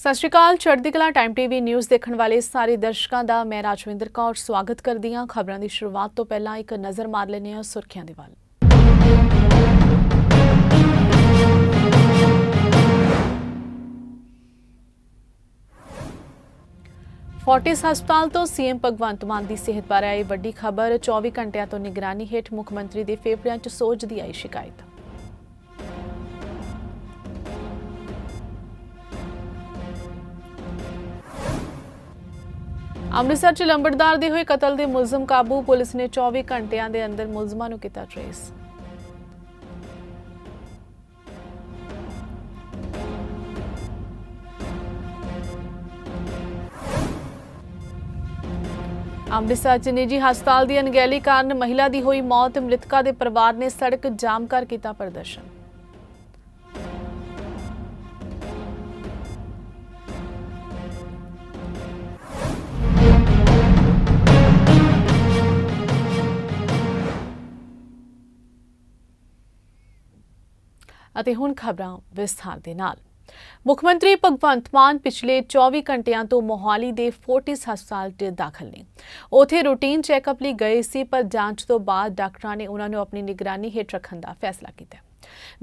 ਸਤਿ ਸ਼੍ਰੀ ਅਕਾਲ, ਚੜ੍ਹਦੀ ਕਲਾ ਟਾਈਮ ਟੀਵੀ ਨਿਊਜ਼ ਦੇਖਣ ਵਾਲੇ ਸਾਰੇ ਦਰਸ਼ਕਾਂ ਦਾ, ਮੈਂ ਰਾਜਵਿੰਦਰ ਕੌਰ ਸਵਾਗਤ ਕਰਦੀ ਹਾਂ। ਖਬਰਾਂ ਦੀ ਸ਼ੁਰੂਆਤ ਤੋਂ ਪਹਿਲਾਂ ਇੱਕ ਨਜ਼ਰ ਮਾਰ ਲੈਂਦੇ ਹਾਂ ਸੁਰਖੀਆਂ ਦੇ ਵੱਲ। ਫੋਰਟਿਸ ਹਸਪਤਾਲ ਤੋਂ ਸੀਐਮ ਭਗਵੰਤ ਮਾਨ ਦੀ ਸਿਹਤ ਬਾਰੇ ਆਈ ਵੱਡੀ ਖਬਰ। 24 ਘੰਟਿਆਂ ਤੋਂ ਨਿਗਰਾਨੀ ਹੇਠ ਮੁੱਖ ਮੰਤਰੀ ਦੇ ਫੇਫੜਿਆਂ 'ਚ ਸੋਜ ਦੀ ਆਈ ਸ਼ਿਕਾਇਤ। ਅੰਮ੍ਰਿਤਸਰ 'ਚ ਲੰਬੜਦਾਰ ਦੇ ਹੋਏ ਕਤਲ ਦੇ ਮੁਲਜ਼ਮ ਕਾਬੂ, ਪੁਲਿਸ ਨੇ 24 ਘੰਟਿਆਂ ਦੇ ਅੰਦਰ ਮੁਲਜ਼ਮਾਂ ਨੂੰ ਕੀਤਾ ਟ੍ਰੇਸ ਅੰਮ੍ਰਿਤਸਰ 'ਚ ਨਿੱਜੀ ਹਸਪਤਾਲ ਦੀ ਅਣਗਹਿਲੀ ਕਾਰਨ ਮਹਿਲਾ ਦੀ ਹੋਈ ਮੌਤ, ਮ੍ਰਿਤਕਾ ਦੇ ਪਰਿਵਾਰ ਨੇ ਸੜਕ ਜਾਮ ਕਰ ਕੀਤਾ ਪ੍ਰਦਰਸ਼ਨ। ਅਤੇ ਹੁਣ ਖਬਰਾਂ ਵਿਸਥਾਰ ਦੇ ਨਾਲ। ਮੁੱਖ ਮੰਤਰੀ ਭਗਵੰਤ ਮਾਨ ਪਿਛਲੇ 24 ਘੰਟਿਆਂ ਤੋਂ ਮੋਹਾਲੀ ਦੇ ਫੋਰਟਿਸ ਹਸਪਤਾਲ 'ਚ ਦਾਖਲ ਨੇ। ਉਥੇ ਰੂਟੀਨ ਚੈੱਕਅਪ ਲਈ ਗਏ ਸੀ, ਪਰ ਜਾਂਚ ਤੋਂ ਬਾਅਦ ਡਾਕਟਰਾਂ ਨੇ ਉਹਨਾਂ ਨੂੰ ਆਪਣੀ ਨਿਗਰਾਨੀ ਹੇਠ ਰੱਖਣ ਦਾ ਫੈਸਲਾ ਕੀਤਾ।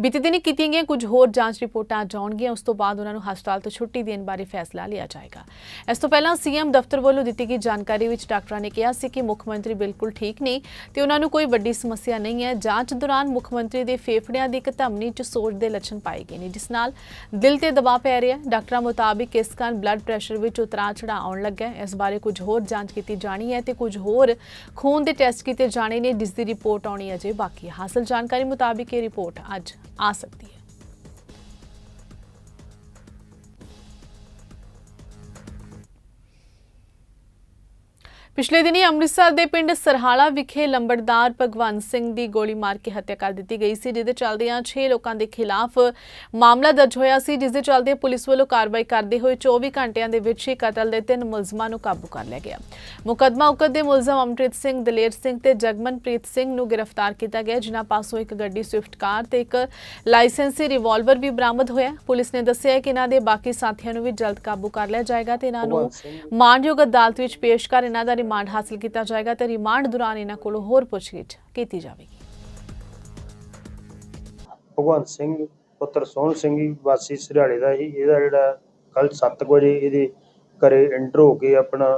ਬੀਤੇ ਦਿਨੀ ਕੀਤੀਆਂ ਗਈਆਂ ਕੁਝ ਹੋਰ ਜਾਂਚ ਰਿਪੋਰਟਾਂ ਜਾਣਗੀਆਂ, ਉਸ ਤੋਂ ਬਾਅਦ ਉਹਨਾਂ ਨੂੰ ਹਸਪਤਾਲ ਤੋਂ ਛੁੱਟੀ ਦੇਣ ਬਾਰੇ ਫੈਸਲਾ ਲਿਆ ਜਾਏਗਾ। ਇਸ ਤੋਂ ਪਹਿਲਾਂ ਸੀਐਮ ਦਫ਼ਤਰ ਵੱਲੋਂ ਦਿੱਤੀ ਗਈ ਜਾਣਕਾਰੀ ਵਿੱਚ ਡਾਕਟਰਾਂ ਨੇ ਕਿਹਾ ਸੀ ਕਿ ਮੁੱਖ ਮੰਤਰੀ ਬਿਲਕੁਲ ਠੀਕ ਨੇ ਤੇ ਉਹਨਾਂ ਨੂੰ ਕੋਈ ਵੱਡੀ ਸਮੱਸਿਆ ਨਹੀਂ ਹੈ। ਜਾਂਚ ਦੌਰਾਨ ਮੁੱਖ ਮੰਤਰੀ ਦੇ ਫੇਫੜਿਆਂ ਦੀ ਇੱਕ ਧਮਨੀ 'ਚ ਸੋਜ ਦੇ ਲੱਛਣ ਪਾਏ ਗਏ ਨੇ, ਜਿਸ ਨਾਲ ਦਿਲ ਤੇ ਦਬਾਅ ਪੈ ਰਿਹਾ ਹੈ। ਡਾਕਟਰਾਂ ਮੁਤਾਬਿਕ ਇਸ ਕਾਰਨ ਬਲੱਡ ਪ੍ਰੈਸ਼ਰ ਵਿੱਚ ਉਤਰਾਅ ਚੜਾਅ ਆਉਣ ਲੱਗਾ ਹੈ। ਇਸ ਬਾਰੇ ਕੁਝ ਹੋਰ ਜਾਂਚ ਕੀਤੀ ਜਾਣੀ ਹੈ ਤੇ ਕੁਝ ਹੋਰ ਖੂਨ ਦੇ ਟੈਸਟ ਕੀਤੇ ਜਾਣੇ ਨੇ, ਜਿਸ ਦੀ ਰਿਪੋਰਟ ਆਉਣੀ ਅਜੇ ਬਾਕੀ ਹੈ। ਹਾਸਲ ਜਾਣਕਾਰੀ ਮੁਤਾਬਿਕ ਇਹ ਰਿਪੋਰਟ ਅੱਜ ਆ ਸਕਦੀ ਹੈ। ਪਿਛਲੇ ਦਿਨੀ ਅੰਮ੍ਰਿਤਸਰ ਦੇ ਪਿੰਡ ਸਰਹਾਲਾ ਵਿਖੇ ਲੰਬੜਦਾਰ ਭਗਵੰਤ ਸਿੰਘ ਦੀ ਗੋਲੀ ਮਾਰ ਕੇ ਹੱਤਿਆ ਕਰ ਦਿੱਤੀ ਗਈ ਸੀ ਜਿਹਦੇ ਚੱਲਦਿਆਂ 6 ਲੋਕਾਂ ਦੇ ਖਿਲਾਫ ਮਾਮਲਾ ਦਰਜ ਹੋਇਆ ਸੀ ਜਿਸ ਦੇ ਚੱਲਦੇ ਪੁਲਿਸ ਵੱਲੋਂ ਕਾਰਵਾਈ ਕਰਦੇ ਹੋਏ 24 ਘੰਟਿਆਂ ਦੇ ਵਿੱਚ ਹੀ ਕਤਲ ਦੇ ਤਿੰਨ ਮੁਲਜ਼ਮਾਂ ਨੂੰ ਕਾਬੂ ਕਰ ਲਿਆ ਗਿਆ। ਮੁਕੱਦਮਾ ਉਕਤ ਦੇ ਮੁਲਜ਼ਮ ਅਮਰਿਤ ਸਿੰਘ ਦਲੇਰ ਸਿੰਘ ਤੇ ਜਗਮਨਪ੍ਰੀਤ ਸਿੰਘ ਨੂੰ ਗ੍ਰਿਫਤਾਰ ਕੀਤਾ ਗਿਆ ਜਿਨ੍ਹਾਂ ਪਾਸੋਂ ਇੱਕ ਗੱਡੀ ਸਵਿਫਟ ਕਾਰ ਤੇ ਇੱਕ ਲਾਇਸੈਂਸੀ ਰਿਵਾਲਵਰ ਵੀ ਬਰਾਮਦ ਹੋਇਆ। ਪੁਲਿਸ ਨੇ ਦੱਸਿਆ ਕਿ ਇਹਨਾਂ ਦੇ ਬਾਕੀ ਸਾਥੀਆਂ ਨੂੰ ਵੀ ਜਲਦ ਕਾਬੂ ਕਰ ਲਿਆ ਜਾਏਗਾ ਤੇ ਇਹਨਾਂ ਨੂੰ ਮਾਨਯੋਗ ਅਦਾਲਤ ਵਿੱਚ ਪੇਸ਼ ਕਰ ਇਹਨਾਂ ਦਾ ਰਿਮਾਂਡ ਹਾਸਲ ਕੀਤਾ ਜਾਏਗਾ ਤੇ ਰਿਮਾਂਡ ਦੌਰਾਨ ਇਹਨਾਂ ਕੋਲੋਂ ਹੋਰ ਪੁੱਛਗਿੱਛ ਕੀਤੀ ਜਾਵੇਗੀ। ਭਗਵੰਤ ਸਿੰਘ, ਪੁੱਤਰ ਸੋਹਣ ਸਿੰਘ ਵਾਸੀ ਸਿਰਾੜੇ ਦਾ ਸੀ ਇਹਦਾ ਜਿਹੜਾ ਕੱਲ 7 ਵਜੇ ਇਹਦੇ ਘਰੇ ਐਂਟਰ ਹੋ ਕੇ ਆਪਣਾ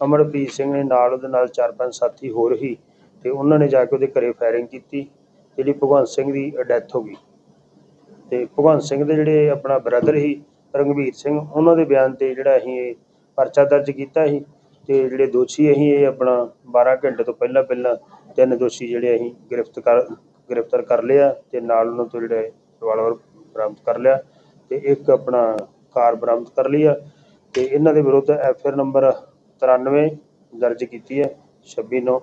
ਅਮਰਪ੍ਰੀਤ ਸਿੰਘ ਨੇ ਨਾਲ ਉਹਦੇ ਨਾਲ ਚਾਰ ਪੰਜ ਸਾਥੀ ਹੋਰ ਹੀ ਤੇ ਉਹਨਾਂ ਨੇ ਜਾ ਕੇ ਉਹਦੇ ਘਰੇ ਫਾਇਰਿੰਗ ਕੀਤੀ, ਜਿਹੜੀ ਭਗਵੰਤ ਸਿੰਘ ਦੀ ਡੈਥ ਹੋ ਗਈ। ਤੇ ਭਗਵੰਤ ਸਿੰਘ ਦੇ ਜਿਹੜੇ ਆਪਣਾ ਬ੍ਰਦਰ ਸੀ ਰੰਗਵੀਰ ਸਿੰਘ, ਉਹਨਾਂ ਦੇ ਬਿਆਨ ਤੇ ਜਿਹੜਾ ਅਸੀਂ ਪਰਚਾ ਦਰਜ ਕੀਤਾ ਸੀ। ਤੇ ਜਿਹੜੇ ਦੋਸ਼ੀ ਅਸੀਂ ਇਹ ਆਪਣਾ 12 ਘੰਟੇ ਤੋਂ ਪਹਿਲਾਂ ਪਹਿਲਾਂ ਤਿੰਨ ਦੋਸ਼ੀ ਜਿਹੜੇ ਅਸੀਂ ਗ੍ਰਿਫਤ ਕਰ, ਗ੍ਰਿਫਤਾਰ ਕਰ ਲਿਆ ਤੇ ਨਾਲ ਉਹਨਾਂ ਤੋਂ ਜਿਹੜੇ ਰਿਵਾਲਵਰ ਬਰਾਮਦ ਕਰ ਲਿਆ ਤੇ ਇੱਕ ਆਪਣਾ ਕਾਰ ਬਰਾਮਦ ਕਰ ਲਈ ਆ ਤੇ ਇਹਨਾਂ ਦੇ ਵਿਰੁੱਧ ਐਫ ਆਰ ਨੰਬਰ 93 ਦਰਜ ਕੀਤੀ ਹੈ 26 ਨੌ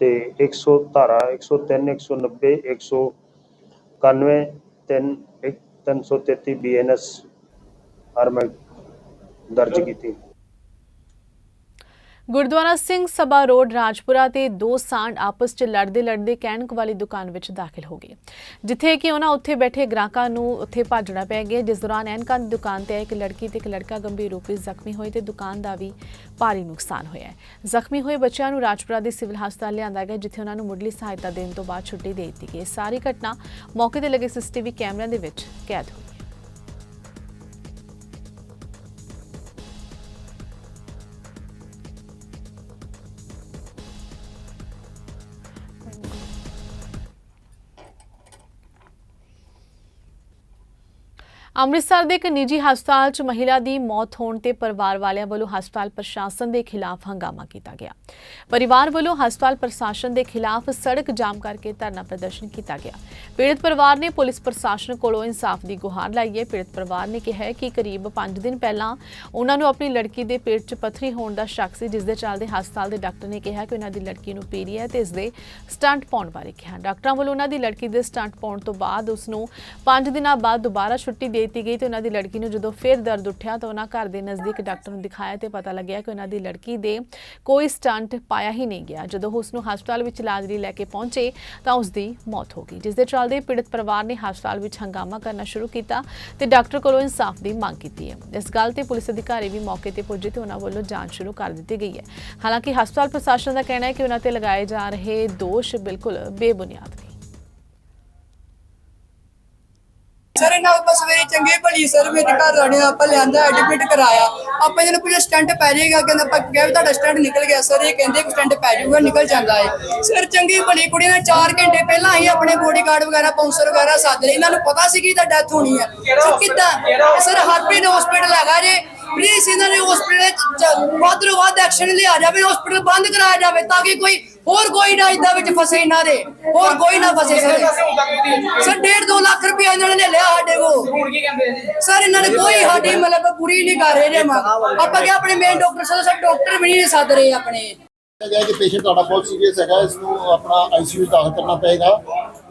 ਤੇ 100 ਧਾਰਾ 103 190 191 3 333 ਬੀਐਨਐਸ ਆਰਮਡ ਦਰਜ ਕੀਤੀ। ਗੁਰਦੁਆਰਾ ਸਿੰਘ ਸਭਾ ਰੋਡ ਰਾਜਪੁਰਾ ਤੇ ਦੋ ਸਾਂਢ ਆਪਸ 'ਚ ਲੜਦੇ ਲੜਦੇ ਕੈਨਕ ਵਾਲੀ ਦੁਕਾਨ ਵਿੱਚ ਦਾਖਲ ਹੋ ਗਏ। ਜਿੱਥੇ ਕਿ ਉਹਨਾਂ ਉੱਥੇ ਬੈਠੇ ਗ੍ਰਾਹਕਾਂ ਨੂੰ ਉੱਥੇ ਭਾਜਣਾ ਪੈ ਗਿਆ। ਜਿਸ ਦੌਰਾਨ ਐਨਕਾਂ ਦੀ ਦੁਕਾਨ ਤੇ ਇੱਕ ਲੜਕੀ ਤੇ ਇੱਕ ਲੜਕਾ ਗੰਭੀਰ ਰੂਪ ਵਿੱਚ ਜ਼ਖਮੀ ਹੋਏ ਤੇ ਦੁਕਾਨ ਦਾ ਵੀ ਭਾਰੀ ਨੁਕਸਾਨ ਹੋਇਆ ਹੈ। ਜ਼ਖਮੀ ਹੋਏ ਬੱਚਿਆਂ ਨੂੰ ਰਾਜਪੁਰਾ ਦੇ ਸਿਵਲ ਹਸਪਤਾਲ ਲਿਆਂਦਾ ਗਿਆ, ਜਿੱਥੇ ਉਹਨਾਂ ਨੂੰ ਮੁੱਢਲੀ ਸਹਾਇਤਾ ਦੇਣ ਤੋਂ ਬਾਅਦ ਛੁੱਟੀ ਦੇ ਦਿੱਤੀ ਗਈ। ਸਾਰੀ ਘਟਨਾ ਮੌਕੇ ਤੇ ਲੱਗੇ ਸੀਸੀਟੀਵੀ ਕੈਮਰਿਆਂ ਦੇ ਵਿੱਚ ਕੈਦ ਹੋਈ। ਅੰਮ੍ਰਿਤਸਰ ਦੇ ਇੱਕ ਨਿੱਜੀ ਹਸਪਤਾਲ 'ਚ ਮਹਿਲਾ ਦੀ ਮੌਤ ਹੋਣ ਤੇ ਪਰਿਵਾਰ ਵਾਲਿਆਂ ਵੱਲੋਂ ਹਸਪਤਾਲ ਪ੍ਰਸ਼ਾਸਨ ਦੇ ਖਿਲਾਫ ਹੰਗਾਮਾ ਕੀਤਾ ਗਿਆ। ਪਰਿਵਾਰ ਵੱਲੋਂ ਹਸਪਤਾਲ ਪ੍ਰਸ਼ਾਸਨ ਦੇ ਖਿਲਾਫ ਸੜਕ ਜਾਮ ਕਰਕੇ ਧਰਨਾ ਪ੍ਰਦਰਸ਼ਨ ਕੀਤਾ ਗਿਆ। ਪੀੜਤ ਪਰਿਵਾਰ ਨੇ ਪੁਲਿਸ ਪ੍ਰਸ਼ਾਸਨ ਕੋਲੋਂ ਇਨਸਾਫ ਦੀ ਗੁਹਾਰ ਲਾਈ ਹੈ। ਪੀੜਤ ਪਰਿਵਾਰ ਨੇ ਕਿਹਾ ਕਿ ਕਰੀਬ 5 ਦਿਨ ਪਹਿਲਾਂ ਉਹਨਾਂ ਨੂੰ ਆਪਣੀ ਲੜਕੀ ਦੇ ਪੇਟ 'ਚ ਪੱਥਰੀ ਹੋਣ ਦਾ ਸ਼ੱਕ ਸੀ, ਜਿਸ ਦੇ ਚੱਲਦੇ ਹਸਪਤਾਲ ਦੇ ਡਾਕਟਰ ਨੇ ਕਿਹਾ ਕਿ ਉਹਨਾਂ ਦੀ ਲੜਕੀ ਨੂੰ ਪੀਰੀ ਹੈ ਤੇ ਇਸ ਦੇ ਸਟੰਟ ਪਾਉਣ ਬਾਰੇ ਕਿਹਾ। ਡਾਕਟਰਾਂ ਵੱਲੋਂ ਉਹਨਾਂ ਦੀ ਲੜਕੀ ਦੇ ਸਟੰਟ ਪਾਉਣ ਤੋਂ ਬਾਅਦ ਉਸ ਨੂੰ 5 ਦਿਨਾਂ ਬਾਅਦ ਦੁਬਾਰਾ ਛੁੱਟੀ ਦੇ ਦਿੱਤੀ ਗਈ ਤੇ ਉਹਨਾਂ ਦੀ ਲੜਕੀ ਨੂੰ ਜਦੋਂ ਫਿਰ ਦਰਦ ਉੱਠਿਆ ਤਾਂ ਉਹਨਾਂ ਘਰ ਦੇ ਨਜ਼ਦੀਕ ਡਾਕਟਰ ਨੂੰ ਦਿਖਾਇਆ ਤੇ ਪਤਾ ਲੱਗਿਆ ਕਿ ਉਹਨਾਂ ਦੀ ਲੜਕੀ ਦੇ ਕੋਈ ਸਟੰਟ ਪਾਇਆ ਹੀ ਨਹੀਂ ਗਿਆ। ਜਦੋਂ ਉਹ ਉਸ ਨੂੰ ਹਸਪਤਾਲ ਵਿੱਚ ਇਲਾਜ ਲਈ ਲੈ ਕੇ ਪਹੁੰਚੇ ਤਾਂ ਉਸ ਦੀ ਮੌਤ ਹੋ ਗਈ, ਜਿਸ ਦੇ ਚੱਲਦੇ ਪੀੜਤ ਪਰਿਵਾਰ ਨੇ ਹਸਪਤਾਲ ਵਿੱਚ ਹੰਗਾਮਾ ਕਰਨਾ ਸ਼ੁਰੂ ਕੀਤਾ ਤੇ ਡਾਕਟਰ ਕੋਲੋਂ ਇਨਸਾਫ ਦੀ ਮੰਗ ਕੀਤੀ ਹੈ। ਇਸ ਗੱਲ ਤੇ ਪੁਲਿਸ ਅਧਿਕਾਰੀ ਵੀ ਮੌਕੇ ਤੇ ਪੁੱਜੇ ਤੇ ਉਹਨਾਂ ਵੱਲੋਂ ਜਾਂਚ ਸ਼ੁਰੂ ਕਰ ਦਿੱਤੀ ਗਈ ਹੈ। ਹਾਲਾਂਕਿ ਹਸਪਤਾਲ ਪ੍ਰਸ਼ਾਸਨ ਦਾ ਕਹਿਣਾ ਹੈ ਕਿ ਉਹਨਾਂ ਤੇ ਲਗਾਏ ਜਾ ਰਹੇ ਦੋਸ਼ ਬਿਲਕੁਲ ਬੇਬੁਨਿਆਦ ਨੇ। ਸਰ ਇਹਨਾਂ ਆਪਾਂ ਸਵੇਰੇ ਚੰਗੇ ਭਲੀ ਸਰ ਮੇਰੇ ਘਰ ਵਾਲੇ ਆਪਾਂ ਲਿਆਂਦਾ ਐਡਮਿਟ ਕਰਾਇਆ। ਆਪਾਂ ਇਹਨਾਂ ਪੁੱਛਿਆ ਸਟੰਟ ਪੈ ਜਾਏਗਾ, ਕਹਿੰਦਾ ਆਪਾਂ ਕਿਹਾ ਤੁਹਾਡਾ ਸਟੰਟ ਨਿਕਲ ਗਿਆ ਸਰ ਇਹ ਕਹਿੰਦੇ ਸਟੰਟ ਪੈ ਜਾਊਗਾ, ਨਿਕਲ ਜਾਂਦਾ ਹੈ ਸਰ ਚੰਗੀ ਭਲੀ ਕੁੜੀ ਨੇ 4 ਘੰਟੇ ਪਹਿਲਾਂ ਹੀ ਆਪਣੇ ਬੋਡੀਗਾਰਡ ਵਗੈਰਾ ਬਾਉਂਸਰ ਵਗੈਰਾ ਸੱਦ ਲਏ। ਇਹਨਾਂ ਨੂੰ ਪਤਾ ਸੀ ਕਿ ਇਹਦਾ ਡੈਥ ਹੋਣੀ ਹੈ ਸਰ ਕਿੱਦਾਂ? ਸਰ ਹਰਪ੍ਰੀਤ ਹਸਪੀਟਲ ਹੈਗਾ ਜੇ। ਪਲੀਜ਼ ਇਹਨਾਂ ਨੇ ਹਸਪੀਟਲ ਵੱਧ ਤੋਂ ਵੱਧ ਐਕਸ਼ਨ ਲਿਆ ਜਾਵੇ ਹਸਪੀਟਲ ਬੰਦ ਕਰਾਇਆ ਜਾਵੇ, ਤਾਂ ਕਿ ਕੋਈ ਹੋਰ ਕੋਈ ਨਾ ਇਦਾਂ ਵਿੱਚ ਫਸੇ ਇਹਨਾਂ ਦੇ। ਹੋਰ ਕੋਈ ਨਾ ਫਸੇ ਸਰ ਸਰ 1.5 2 ਲੱਖ ਰੁਪਏ ਇਹਨਾਂ ਨੇ ਲਿਆ ਸਾਡੇ ਕੋਲ। ਸਰ, ਇਹਨਾਂ ਨੇ ਕੋਈ ਸਾਡੀ ਮਤਲਬ ਪੂਰੀ ਨਹੀਂ ਕਰ ਰਹੇ ਜੇ ਮੰਗ ਆਪਾਂ ਕਿ ਆਪਣੇ ਮੇਨ ਡਾਕਟਰ ਸਾਹਿਬ, ਸਰ ਡਾਕਟਰ ਵੀ ਨਹੀਂ ਸੱਦ ਰਹੇ ਆਪਣੇ। ਗਿਆ ਕਿ ਪੇਸ਼ੈਂਟ ਤੁਹਾਡਾ ਬਹੁਤ ਸੀਰੀਅਸ ਹੈਗਾ, ਇਸ ਨੂੰ ਆਪਣਾ ਆਈਸੀਯੂ ਦਾਖਲ ਕਰਨਾ ਪਏਗਾ।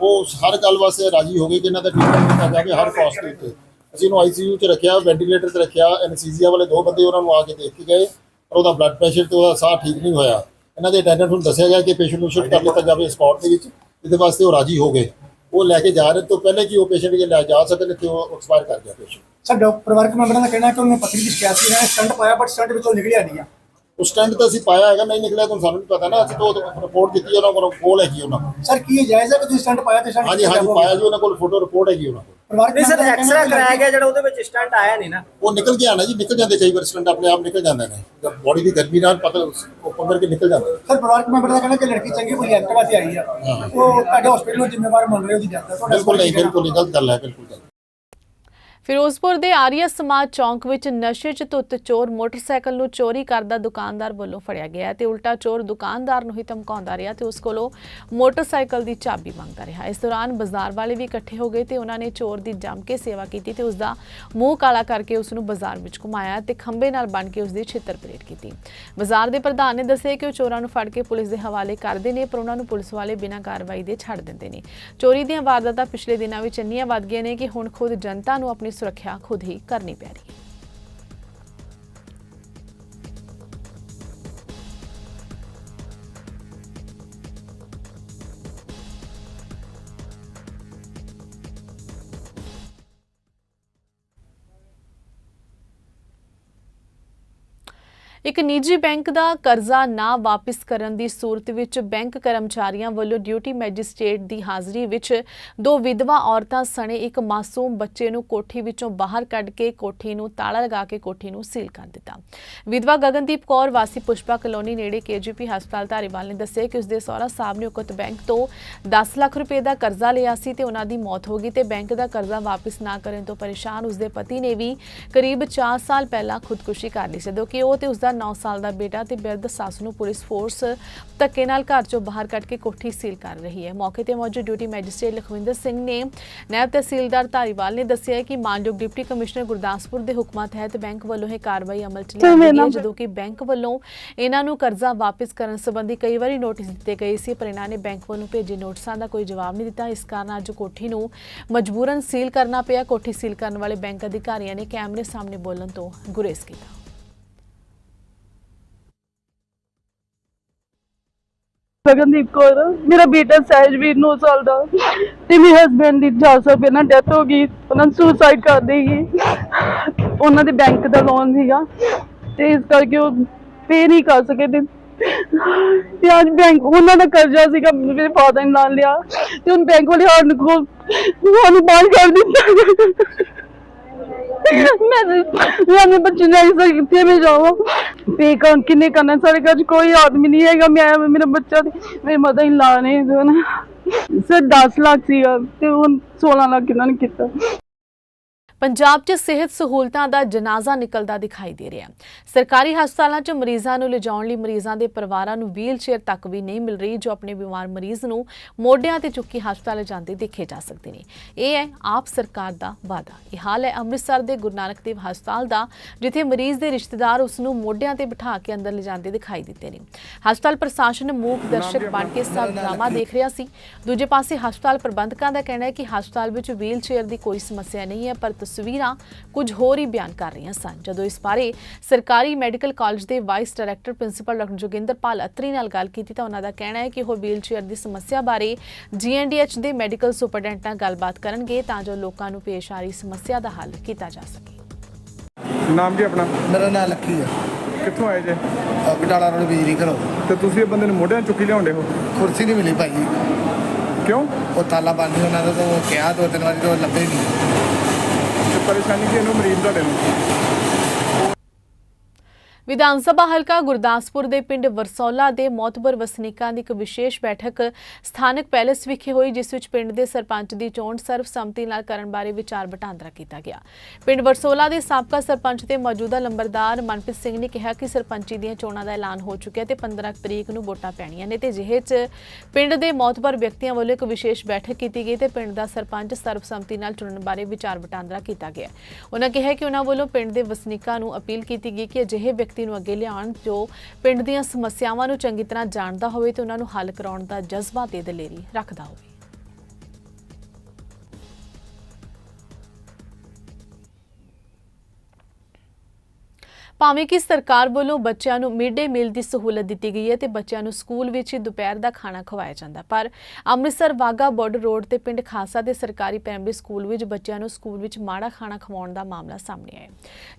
ਉਹ ਹਰ ਗੱਲ ਵਾਸਤੇ ਰਾਜੀ ਹੋ ਗਏ ਕਿ ਇਹਨਾਂ ਦਾ ਟ੍ਰੀਟਮੈਂਟ ਕੀਤਾ ਜਾਵੇ ਹਰ ਕਾਸਟ ਉੱਤੇ। ਅਸੀਂ ਇਹਨੂੰ ਆਈਸੀਯੂ 'ਚ ਰੱਖਿਆ ਵੈਂਟੀਲੇਟਰ ਤੇ ਰੱਖਿਆ ਐਨਸੀਜ਼ੀਆ ਵਾਲੇ ਦੋ ਬੰਦੇ ਉਹਨਾਂ ਨੂੰ ਆ ਕੇ ਦੇਖ ਕੇ ਗਏ, ਪਰ ਉਹਦਾ ਬਲੱਡ ਪ੍ਰੈਸ਼ਰ ਤੇ ਉਹਦਾ ਸਾਹ ਠੀਕ ਨਹੀਂ ਹੋਇਆ। ਇਹਨਾਂ ਦੇ ਅਟੈਂਡੈਂਟ ਨੂੰ ਦੱਸਿਆ ਗਿਆ ਕਿ ਪੇਸ਼ੈਂਟ ਨੂੰ ਸ਼ਿਫਟ ਕਰ ਲਿੱਤਾ ਜਾਵੇ ਸਪੌਟ ਦੇ ਵਿੱਚ ਇਹਦੇ ਵਾਸਤੇ ਉਹ ਰਾਜੀ ਹੋ ਗਏ। ਉਹ ਲੈ ਕੇ ਜਾ ਰਹੇ ਤੋਂ ਪਹਿਲੇ ਕਿ ਉਹ ਪੇਸ਼ੈਂਟ ਜੇ ਲੈ ਜਾ ਸਕਣ ਤੇ ਉਹ ਐਕਸਪਾਇਰ ਕਰ ਗਿਆ ਪੇਸ਼ੈਂਟ ਸਰ ਡਾਕਟਰ ਪਰਿਵਾਰਕ ਮੈਂਬਰਾਂ ਦਾ ਕਹਿਣਾ ਹੈ ਕਿ ਉਹਨੇ ਪਤਨੀ ਦੀ ਸ਼ਿਕਾਇਤ ਸੀ ਹੈ ਸਟੰਟ ਪਾਇਆ ਬਟ ਸਟੰਟ ਵਿੱਚੋਂ ਨਿਕਲਿਆ ਨਹੀਂ ਆ। ਉਸ ਟਾਈਮ ਤਾਂ ਅਸੀਂ ਪਾਇਆ ਹੈਗਾ ਨਹੀਂ ਨਿਕਲਿਆ ਤੁਹਾਨੂੰ ਸਾਨੂੰ ਨਹੀਂ ਪਤਾ ਨਾ ਅਸੀਂ ਤਾਂ ਰਿਪੋਰਟ ਦਿੱਤੀ ਉਹਨਾਂ ਕੋਲ ਕੋਲ ਹੈਗੀ ਉਹਨਾਂ ਸਰ ਕੀ ਇਹ ਜਾਇਜ਼ ਹੈ ਕਿ ਤੁਸੀਂ ਸਟੰਟ ਪਾਇਆ ਤੇ ਸਟੰਟ ਹਾਂਜੀ ਹਾਂਜੀ ਪਾਇਆ ਜੀ ਉਹਨਾਂ ਕੋਲ ਫੋਟੋ ਰਿਪੋਰਟ ਹੈਗੀ ਉਹਨਾਂ ਕੋਲ। ਪਰਿਵਾਰਕ ਨਹੀਂ ਸਰ ਮੈਂਬਰਾਂ ਦਾ ਕਹਿਣਾ ਐਕਸਰਾ ਹੈ ਕਿ ਕਰਾਇਆ ਗਿਆ ਜਿਹੜਾ ਉਹਦੇ ਵਿੱਚ ਸਟੰਟ ਆਇਆ ਨਹੀਂ ਨਾ। ਉਹ ਨਿਕਲ ਕੇ ਆਣਾ ਜੀ ਨਿਕਲ ਜਾਂਦੇ ਕਈ ਵਾਰ ਸਟੰਟ ਆਪਣੇ ਆਪ ਨਿਕਲ ਜਾਂਦੇ ਨੇ। ਜਦ ਬੋਡੀ ਦੀ ਗਰਮੀ ਨਾਲ ਪਤਾ ਉਹ ਪੰਗਰ ਕੇ ਨਿਕਲ ਜਾਂਦੇ ਸਰ ਪਰਿਵਾਰਕ ਮੈਂਬਰ ਦਾ ਕਹਿਣਾ ਕਿ ਲੜਕੀ ਚੰਗੀ ਭਲੀ ਐਕਟਿਵਾ ਤੇ ਆਈ ਆ। ਉਹ ਤੁਹਾਡੇ ਹਸਪੀਟਲ ਨੂੰ ਜ਼ਿੰਮੇਵਾਰ ਮੰਨ ਰਹੇ ਹੋ ਤੁਹਾਡਾ ਬਿਲਕੁਲ ਨਹੀਂ ਬਿਲਕੁਲ ਨਹੀਂ ਗਲਤ ਗੱਲ ਹੈ ਬਿਲਕੁਲ ਗਲਤ। ਫਿਰੋਜ਼ਪੁਰ ਦੇ ਆਰੀਆ ਸਮਾਜ ਚੌਂਕ ਵਿੱਚ ਨਸ਼ੇ 'ਚ ਧੁੱਤ ਚੋਰ ਮੋਟਰਸਾਈਕਲ ਨੂੰ ਚੋਰੀ ਕਰਦਾ ਦੁਕਾਨਦਾਰ ਵੱਲੋਂ ਫੜਿਆ ਗਿਆ ਹੈ ਤੇ ਉਲਟਾ ਚੋਰ ਦੁਕਾਨਦਾਰ ਨੂੰ ਹੀ ਧਮਕਾਉਂਦਾ ਰਿਹਾ ਤੇ ਉਸ ਕੋਲੋਂ ਮੋਟਰਸਾਈਕਲ ਦੀ ਚਾਬੀ ਮੰਗਦਾ ਰਿਹਾ। ਇਸ ਦੌਰਾਨ ਬਾਜ਼ਾਰ ਵਾਲੇ ਵੀ ਇਕੱਠੇ ਹੋ ਗਏ ਤੇ ਉਹਨਾਂ ਨੇ ਚੋਰ ਦੀ ਜੰਮ ਕੇ ਸੇਵਾ ਕੀਤੀ ਤੇ ਉਸ ਦਾ ਮੂੰਹ ਕਾਲਾ ਕਰਕੇ ਉਸ ਨੂੰ ਬਾਜ਼ਾਰ ਵਿੱਚ ਘੁਮਾਇਆ ਤੇ ਖੰਬੇ ਨਾਲ ਬੰਨ੍ਹ ਕੇ ਉਸ ਦੀ ਛਿੱਤਰ ਪਰੇਡ ਕੀਤੀ। ਬਾਜ਼ਾਰ ਦੇ ਪ੍ਰਧਾਨ ਨੇ ਦੱਸਿਆ ਕਿ ਉਹ ਚੋਰਾਂ ਨੂੰ ਫੜ ਕੇ ਪੁਲਿਸ ਦੇ ਹਵਾਲੇ ਕਰਦੇ ਨੇ, ਪਰ ਉਹਨਾਂ ਨੂੰ ਪੁਲਿਸ ਵਾਲੇ ਬਿਨਾਂ ਕਾਰਵਾਈ ਦੇ ਛੱਡ ਦਿੰਦੇ ਨੇ। ਚੋਰੀ ਦੀਆਂ ਵਾਰਦਾਤਾਂ ਪਿਛਲੇ ਦਿਨਾਂ ਵਿੱਚ ਇੰਨੀਆਂ ਵੱਧ ਗਈਆਂ ਨੇ ਕਿ ਹੁਣ ਖੁਦ ਜਨਤਾ ਨੂੰ ਆਪਣੀ ਸੁਰੱਖਿਆ ਖੁਦ ਹੀ ਕਰਨੀ ਪੈ ਰਹੀ ਹੈ। ਇੱਕ ਨਿੱਜੀ ਬੈਂਕ ਦਾ ਕਰਜ਼ਾ ਨਾ ਵਾਪਸ ਕਰਨ ਦੀ ਸੂਰਤ ਵਿੱਚ ਬੈਂਕ ਕਰਮਚਾਰੀਆਂ ਵੱਲੋਂ ਡਿਊਟੀ ਮੈਜਿਸਟ੍ਰੇਟ ਦੀ ਹਾਜ਼ਰੀ ਵਿੱਚ ਦੋ ਵਿਧਵਾ ਔਰਤਾਂ ਸਣੇ ਇੱਕ ਮਾਸੂਮ ਬੱਚੇ ਨੂੰ ਕੋਠੀ ਵਿੱਚੋਂ ਬਾਹਰ ਕੱਢ ਕੇ ਕੋਠੀ ਨੂੰ ਤਾਲਾ ਲਗਾ ਕੇ ਕੋਠੀ ਨੂੰ ਸੀਲ ਕਰ ਦਿੱਤਾ। ਵਿਧਵਾ ਗਗਨਦੀਪ ਕੌਰ, ਵਾਸੀ ਪੁਸ਼ਪਾ ਕਲੋਨੀ ਨੇੜੇ ਕੇਜੀਪੀ ਹਸਪਤਾਲ ਧਾਰੀਵਾਲ ਨੇ ਦੱਸਿਆ ਕਿ ਉਸਦੇ ਸਹੁਰਾ ਸਾਹਿਬ ਨੇ ਉਕਤ ਬੈਂਕ ਤੋਂ 10 ਲੱਖ ਰੁਪਏ ਦਾ ਕਰਜ਼ਾ ਲਿਆ ਸੀ ਤੇ ਉਹਨਾਂ ਦੀ ਮੌਤ ਹੋ ਗਈ ਤੇ ਬੈਂਕ ਦਾ ਕਰਜ਼ਾ ਵਾਪਸ ਨਾ ਕਰਨ ਤੋਂ ਪਰੇਸ਼ਾਨ ਉਸਦੇ ਪਤੀ ਨੇ ਵੀ ਕਰੀਬ 4 ਸਾਲ ਪਹਿਲਾਂ ਖੁਦਕੁਸ਼ੀ ਕਰ ਲਈ ਸੀ। ਜਦੋਂ ਕਿ ਉਹ ਤੇ ਉਸਦਾ 9 ਸਾਲ ਦਾ ਬੇਟਾ ਤੇ ਬਿਰਧ ਸੱਸ ਨੂੰ ਪੁਲਿਸ ਫੋਰਸ ਧੱਕੇ ਨਾਲ ਘਰ ਚੋਂ ਬਾਹਰ ਕੱਢ ਕੇ ਕੋਠੀ ਸੀਲ ਕਰ ਰਹੀ ਹੈ। ਮੌਕੇ ਤੇ ਮੌਜੂਦ ਡਿਊਟੀ ਮੈਜਿਸਟ੍ਰੇਟ ਲਖਵਿੰਦਰ ਸਿੰਘ ਨੇ ਨਾਇਬ ਤਹਿਸੀਲਦਾਰ ਧਾਰੀਵਾਲ ਨੇ ਦੱਸਿਆ ਕਿ ਮਾਨਯੋਗ ਡਿਪਟੀ ਕਮਿਸ਼ਨਰ ਗੁਰਦਾਸਪੁਰ ਦੇ ਹੁਕਮਾਂ ਤਹਿਤ ਬੈਂਕ ਵੱਲੋਂ ਇਹ ਕਾਰਵਾਈ ਅਮਲ ਚ ਲਿਆਂਦੀ ਗਈ ਹੈ ਜਦੋਂ ਕਿ ਬੈਂਕ ਵੱਲੋਂ ਇਹਨਾਂ ਨੂੰ ਕਰਜ਼ਾ ਵਾਪਸ ਕਰਨ ਸੰਬੰਧੀ ਕਈ ਵਾਰੀ ਨੋਟਿਸ ਦਿੱਤੇ ਗਏ ਸੀ ਪਰ ਇਹਨਾਂ ਨੇ ਬੈਂਕ ਵੱਲੋਂ ਭੇਜੇ ਨੋਟਿਸਾਂ ਦਾ ਕੋਈ ਜਵਾਬ ਨਹੀਂ ਦਿੱਤਾ। ਇਸ ਕਾਰਨ ਅੱਜ ਕੋਠੀ ਨੂੰ ਮਜਬੂਰਨ ਸੀਲ ਕਰਨਾ ਪਿਆ। ਕੋਠੀ ਸੀਲ ਕਰਨ ਵਾਲੇ ਬੈਂਕ ਅਧਿਕਾਰੀਆਂ ਨੇ ਕੈਮਰੇ ਸਾਹਮਣੇ ਬੋਲਣ ਤੋਂ ਗੁਰੇਜ਼ ਕੀਤਾ। ਗਗਨਦੀਪ ਕੌਰ, ਮੇਰਾ ਬੇਟਾ ਸਹਿਜਵੀਰ 9 ਸਾਲ ਦਾ ਤੇ ਮੇਰੇ ਹਸਬੰਡ ਦੀ 4 ਸਾਲ ਪਹਿਲਾਂ ਡੈਥ ਹੋ ਗਈ, ਉਹਨਾਂ ਸੁਸਾਈਡ ਕਰ ਦੇਗੀ। ਉਹਨਾਂ ਦੇ ਬੈਂਕ ਦਾ ਲੋਨ ਸੀਗਾ ਤੇ ਇਸ ਕਰਕੇ ਉਹ ਪੇ ਨਹੀਂ ਕਰ ਸਕੇ ਤੇ ਤੇ ਅੱਜ ਬੈਂਕ ਉਹਨਾਂ ਦਾ ਕਰਜ਼ਾ ਸੀਗਾ, ਮੇਰੇ ਫਾਦਰ ਨੇ ਨਾਲ ਲਿਆ ਤੇ ਹੁਣ ਬੈਂਕ ਵਾਲੇ ਸਾਨੂੰ ਕੋਲ ਸਾਨੂੰ ਬਾਹਰ ਕਰ ਦਿੱਤਾ। ਮੈਂ ਮੈਂ ਆਪਣੇ ਬੱਚੇ ਨੂੰ ਐਸਾ ਕਿੱਥੇ ਮੈਂ ਜਾਵਾਂ। ਪੇ ਕਰ ਕਿੰਨੇ ਕਰਨਾ ਸਾਡੇ ਘਰ 'ਚ ਕੋਈ ਆਦਮੀ ਨਹੀਂ ਹੈਗਾ, ਮੈਂ ਆਇਆ ਮੇਰਾ ਬੱਚਾ ਤੇ ਮੇਰੇ ਮਦਰ ਇਨ ਲਾ ਨੇ 10 ਲੱਖ ਸੀਗਾ ਤੇ ਹੁਣ 16 ਲੱਖ ਇਹਨਾਂ ਨੇ ਕੀਤਾ। ਪੰਜਾਬ 'ਚ ਸਿਹਤ ਸਹੂਲਤਾਂ ਦਾ ਜਨਾਜ਼ਾ ਨਿਕਲਦਾ ਦਿਖਾਈ ਦੇ ਰਿਹਾ ਸਰਕਾਰੀ ਹਸਪਤਾਲਾਂ 'ਚ ਮਰੀਜ਼ਾਂ ਨੂੰ ਲਿਜਾਉਣ ਲਈ ਮਰੀਜ਼ਾਂ ਦੇ ਪਰਿਵਾਰਾਂ ਨੂੰ ਵੀਲਚੇਅਰ ਤੱਕ ਵੀ ਨਹੀਂ ਮਿਲ ਰਹੀ, ਜੋ ਆਪਣੇ ਬਿਮਾਰ ਮਰੀਜ਼ ਨੂੰ ਮੋਢਿਆਂ ਤੇ ਚੁੱਕੀ ਹਸਪਤਾਲ ਜਾਂਦੇ ਦੇਖੇ ਜਾ ਸਕਦੇ ਨੇ। ਇਹ ਹੈ ਆਪ ਸਰਕਾਰ ਦਾ ਵਾਅਦਾ। ਇਹ ਹਾਲ ਹੈ ਅੰਮ੍ਰਿਤਸਰ ਦੇ ਗੁਰੂ ਨਾਨਕ ਦੇਵ ਹਸਪਤਾਲ ਦਾ, ਜਿੱਥੇ ਮਰੀਜ਼ ਦੇ ਰਿਸ਼ਤੇਦਾਰ ਉਸ ਨੂੰ ਮੋਢਿਆਂ ਤੇ ਬਿਠਾ ਕੇ ਅੰਦਰ ਲਿਜਾਂਦੇ ਦਿਖਾਈ ਦਿੱਤੇ ਨੇ। ਹਸਪਤਾਲ ਪ੍ਰਸ਼ਾਸਨ ਮੂਕ ਦਰਸ਼ਕ ਬਣ ਕੇ ਸਭ ਡਰਾਮਾ ਦੇਖ ਰਿਹਾ ਸੀ। ਦੂਜੇ ਪਾਸੇ ਹਸਪਤਾਲ ਪ੍ਰਬੰਧਕਾਂ ਦਾ ਕਹਿਣਾ ਹੈ ਕਿ ਹਸਪਤਾਲ ਵਿੱਚ ਵੀਲਚੇਅਰ ਦੀ ਕੋਈ ਸਮੱਸਿਆ ਨਹੀਂ ਹੈ, ਪਰ ਤਸਵੀਰਾਂ ਕੁਝ ਹੋਰ ਹੀ ਬਿਆਨ ਕਰ ਰਹੀਆਂ ਸਨ। ਜਦੋਂ ਇਸ ਬਾਰੇ ਸਰਕਾਰੀ ਮੈਡੀਕਲ ਕਾਲਜ ਦੇ vice director principal doctor Joginderpal Attri ਨਾਲ ਗੱਲ ਕੀਤੀ ਤਾਂ ਉਹਨਾਂ ਦਾ ਕਹਿਣਾ ਹੈ ਕਿ ਉਹ ਵੀਲਚੇਅਰ ਦੀ ਸਮੱਸਿਆ ਬਾਰੇ ਜੀਐਨਡੀਐਚ ਦੇ ਮੈਡੀਕਲ ਸੁਪਰਡੈਂਟ ਨਾਲ ਗੱਲਬਾਤ ਕਰਨਗੇ ਤਾਂ ਜੋ ਲੋਕਾਂ ਨੂੰ ਪੇਸ਼ ਆ ਰਹੀ ਸਮੱਸਿਆ ਦਾ ਹੱਲ ਕੀਤਾ ਜਾ ਸਕੇ। ਨਾਮ ਕੀ ਆਪਣਾ? ਮੇਰਾ ਨਾਂ ਲੱਕੀ ਆ। ਕਿੱਥੋਂ ਆਏ ਜੇ? ਬਟਾਲਾ ਰੋਡ ਬਿਜਲੀ ਘਰੋਂ। ਤੇ ਤੁਸੀਂ ਇਹ ਬੰਦੇ ਨੂੰ ਮੋਢਿਆਂ ਚੁੱਕੀ ਲਿਆਉਂਦੇ ਹੋ? ਕੁਰਸੀ ਨਹੀਂ ਮਿਲੀ ਭਾਈ। ਕਿਉਂ? ਉਹ ਤਾਲਾ ਬੰਦ ਉਹਨਾਂ ਦਾ ਤਾਂ ਉਹ ਕਿਹਾ ਦੋ ਤਿੰਨ ਵਾਰੀ ਤਾਂ ਲੱਭੇ ਨਹੀਂ ਪਰੇਸ਼ਾਨੀ ਕੀ ਇਹਨੂੰ ਮਰੀਜ਼ ਤੁਹਾਡੇ ਨੂੰ ਵਿਧਾਨ ਸਭਾ ਹਲਕਾ ਗੁਰਦਾਸਪੁਰ ਦੇ ਪਿੰਡ ਵਰਸੌਲਾ ਦੇ ਮੌਤਬਰ ਵਸਨੀਕਾਂ ਦੀ ਇੱਕ ਵਿਸ਼ੇਸ਼ ਬੈਠਕ ਸਥਾਨਕ ਪੈਲੇਸ ਵਿਖੇ ਹੋਈ, ਜਿਸ ਵਿੱਚ ਪਿੰਡ ਦੇ ਸਰਪੰਚ ਦੀ ਚੋਣ ਸਰਬਸੰਮਤੀ ਨਾਲ ਕਰਨ ਬਾਰੇ ਵਿਚਾਰ ਵਟਾਂਦਰਾ ਕੀਤਾ ਗਿਆ। ਪਿੰਡ ਵਰਸੌਲਾ ਦੇ ਸਾਬਕਾ ਸਰਪੰਚ ਤੇ ਮੌਜੂਦਾ ਲੰਬਰਦਾਰ ਮਨਪ੍ਰੀਤ ਸਿੰਘ ਨੇ ਕਿਹਾ ਕਿ ਸਰਪੰਚੀ ਦੀਆਂ ਚੋਣਾਂ ਦਾ ਐਲਾਨ ਹੋ ਚੁੱਕਿਆ ਤੇ 15 ਤਰੀਕ ਨੂੰ ਵੋਟਾਂ ਪੈਣੀਆਂ ਨੇ। ਤੇ ਜਿਹੇ 'ਚ ਪਿੰਡ ਦੇ ਮੌਤਬਰ ਵਿਅਕਤੀਆਂ ਵੱਲੋਂ ਇੱਕ ਵਿਸ਼ੇਸ਼ ਬੈਠਕ ਕੀਤੀ ਗਈ ਤੇ ਪਿੰਡ ਦਾ ਸਰਪੰਚ ਸਰਬਸੰਮਤੀ ਨਾਲ ਚੁਣਨ ਬਾਰੇ ਵਿਚਾਰ ਵਟਾਂਦਰਾ ਕੀਤਾ ਗਿਆ। ਉਹਨਾਂ ਕਿਹਾ ਕਿ ਉਹਨਾਂ ਵੱਲੋਂ ਪਿੰਡ ਦੇ ਵਸਨੀਕਾਂ ਨੂੰ ਅਪੀਲ ਕੀਤੀ ਗਈ ਕਿ ਅਜਿਹੇ ਵਿਅਕਤੀ ਨੂੰ ਅੱਗੇ ਲਿਆਉਣ, ਜੋ ਪਿੰਡ ਦੀਆਂ ਸਮੱਸਿਆਵਾਂ ਨੂੰ ਚੰਗੀ ਤਰ੍ਹਾਂ ਜਾਣਦਾ ਹੋਵੇ ਤੇ ਉਹਨਾਂ ਨੂੰ ਹੱਲ ਕਰਾਉਣ ਦਾ ਜਜ਼ਬਾ ਤੇ ਦਲੇਰੀ ਰੱਖਦਾ ਹੋਵੇ। ਭਾਵੇਂ ਕਿ ਸਰਕਾਰ ਵੱਲੋਂ ਬੱਚਿਆਂ ਨੂੰ ਮਿਡ ਡੇ ਮੀਲ ਦੀ ਸਹੂਲਤ ਦਿੱਤੀ ਗਈ ਹੈ ਤੇ ਬੱਚਿਆਂ ਨੂੰ ਸਕੂਲ ਵਿੱਚ ਹੀ ਦੁਪਹਿਰ ਦਾ ਖਾਣਾ ਖਵਾਇਆ ਜਾਂਦਾ। ਪਰ ਅੰਮ੍ਰਿਤਸਰ ਵਾਗਾ ਬਾਰਡਰ ਰੋਡ ਤੇ ਪਿੰਡ ਖਾਸਾ ਦੇ ਸਰਕਾਰੀ ਪ੍ਰਾਇਮਰੀ ਸਕੂਲ ਵਿੱਚ ਬੱਚਿਆਂ ਨੂੰ ਸਕੂਲ ਵਿੱਚ ਮਾੜਾ ਖਾਣਾ ਖਵਾਉਣ ਦਾ ਮਾਮਲਾ ਸਾਹਮਣੇ ਆਇਆ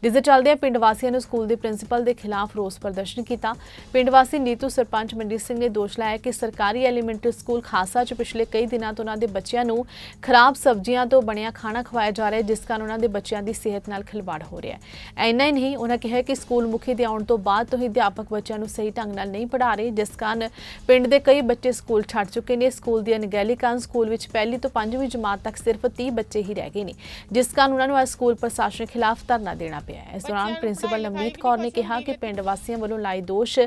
ਜਿਸ ਦੇ ਚੱਲਦਿਆਂ ਪਿੰਡ ਵਾਸੀਆਂ ਨੇ ਸਕੂਲ ਦੇ ਪ੍ਰਿੰਸੀਪਲ ਦੇ ਖਿਲਾਫ ਰੋਸ ਪ੍ਰਦਰਸ਼ਨ ਕੀਤਾ। ਪਿੰਡ ਵਾਸੀ ਨੀਤੂ ਸਰਪੰਚ ਮਨਜੀਤ ਸਿੰਘ ਨੇ ਦੋਸ਼ ਲਾਇਆ ਕਿ ਸਰਕਾਰੀ ਐਲੀਮੈਂਟਰੀ ਸਕੂਲ ਖਾਸਾ 'ਚ ਪਿਛਲੇ ਕਈ ਦਿਨਾਂ ਤੋਂ ਉਹਨਾਂ ਦੇ ਬੱਚਿਆਂ ਨੂੰ ਖਰਾਬ ਸਬਜ਼ੀਆਂ ਤੋਂ ਬਣਿਆ ਖਾਣਾ ਖਵਾਇਆ ਜਾ ਰਿਹਾ ਹੈ, ਜਿਸ ਕਾਰਨ ਉਹਨਾਂ ਦੇ ਬੱਚਿਆਂ ਦੀ ਸਿਹਤ ਨਾਲ ਖਿਲਵਾੜ ਹੋ ਰਿਹਾ ਹੈ। ਇੰਨਾ ਹੀ ਨਹੀਂ, ਉਹਨਾਂ ਕਿਹਾ ਕਿ ਸਕੂਲ ਮੁਖੀ ਦੇ ਆਉਣ ਤੋਂ ਬਾਅਦ ਤੋਂ ਹੀ ਅਧਿਆਪਕ ਬੱਚਿਆਂ ਨੂੰ ਸਹੀ ਢੰਗ ਨਾਲ ਨਹੀਂ ਪੜ੍ਹਾ ਰਹੇ ਜਿਸ ਕਾਰਨ ਪਿੰਡ ਦੇ ਕਈ ਬੱਚੇ ਸਕੂਲ ਛੱਡ ਚੁੱਕੇ ਨੇ। ਸਕੂਲ ਦੀ ਅਣਗਹਿਲੀ ਕਾਰਨ ਸਕੂਲ ਵਿੱਚ ਪਹਿਲੀ ਤੋਂ ਪੰਜਵੀਂ ਜਮਾਤ ਤੱਕ ਸਿਰਫ 30 ਬੱਚੇ ਹੀ ਰਹਿ ਗਏ ਨੇ ਜਿਸ ਕਾਰਨ ਉਹਨਾਂ ਨੂੰ ਅੱਜ ਸਕੂਲ ਪ੍ਰਸ਼ਾਸਨ ਖਿਲਾਫ ਧਰਨਾ ਦੇਣਾ ਪਿਆ। ਇਸ ਦੌਰਾਨ ਪ੍ਰਿੰਸੀਪਲ ਨਵਨੀਤ ਕੌਰ ਨੇ ਕਿਹਾ ਕਿ ਪਿੰਡ ਵਾਸੀਆਂ ਵੱਲੋਂ ਲਾਏ ਦੋਸ਼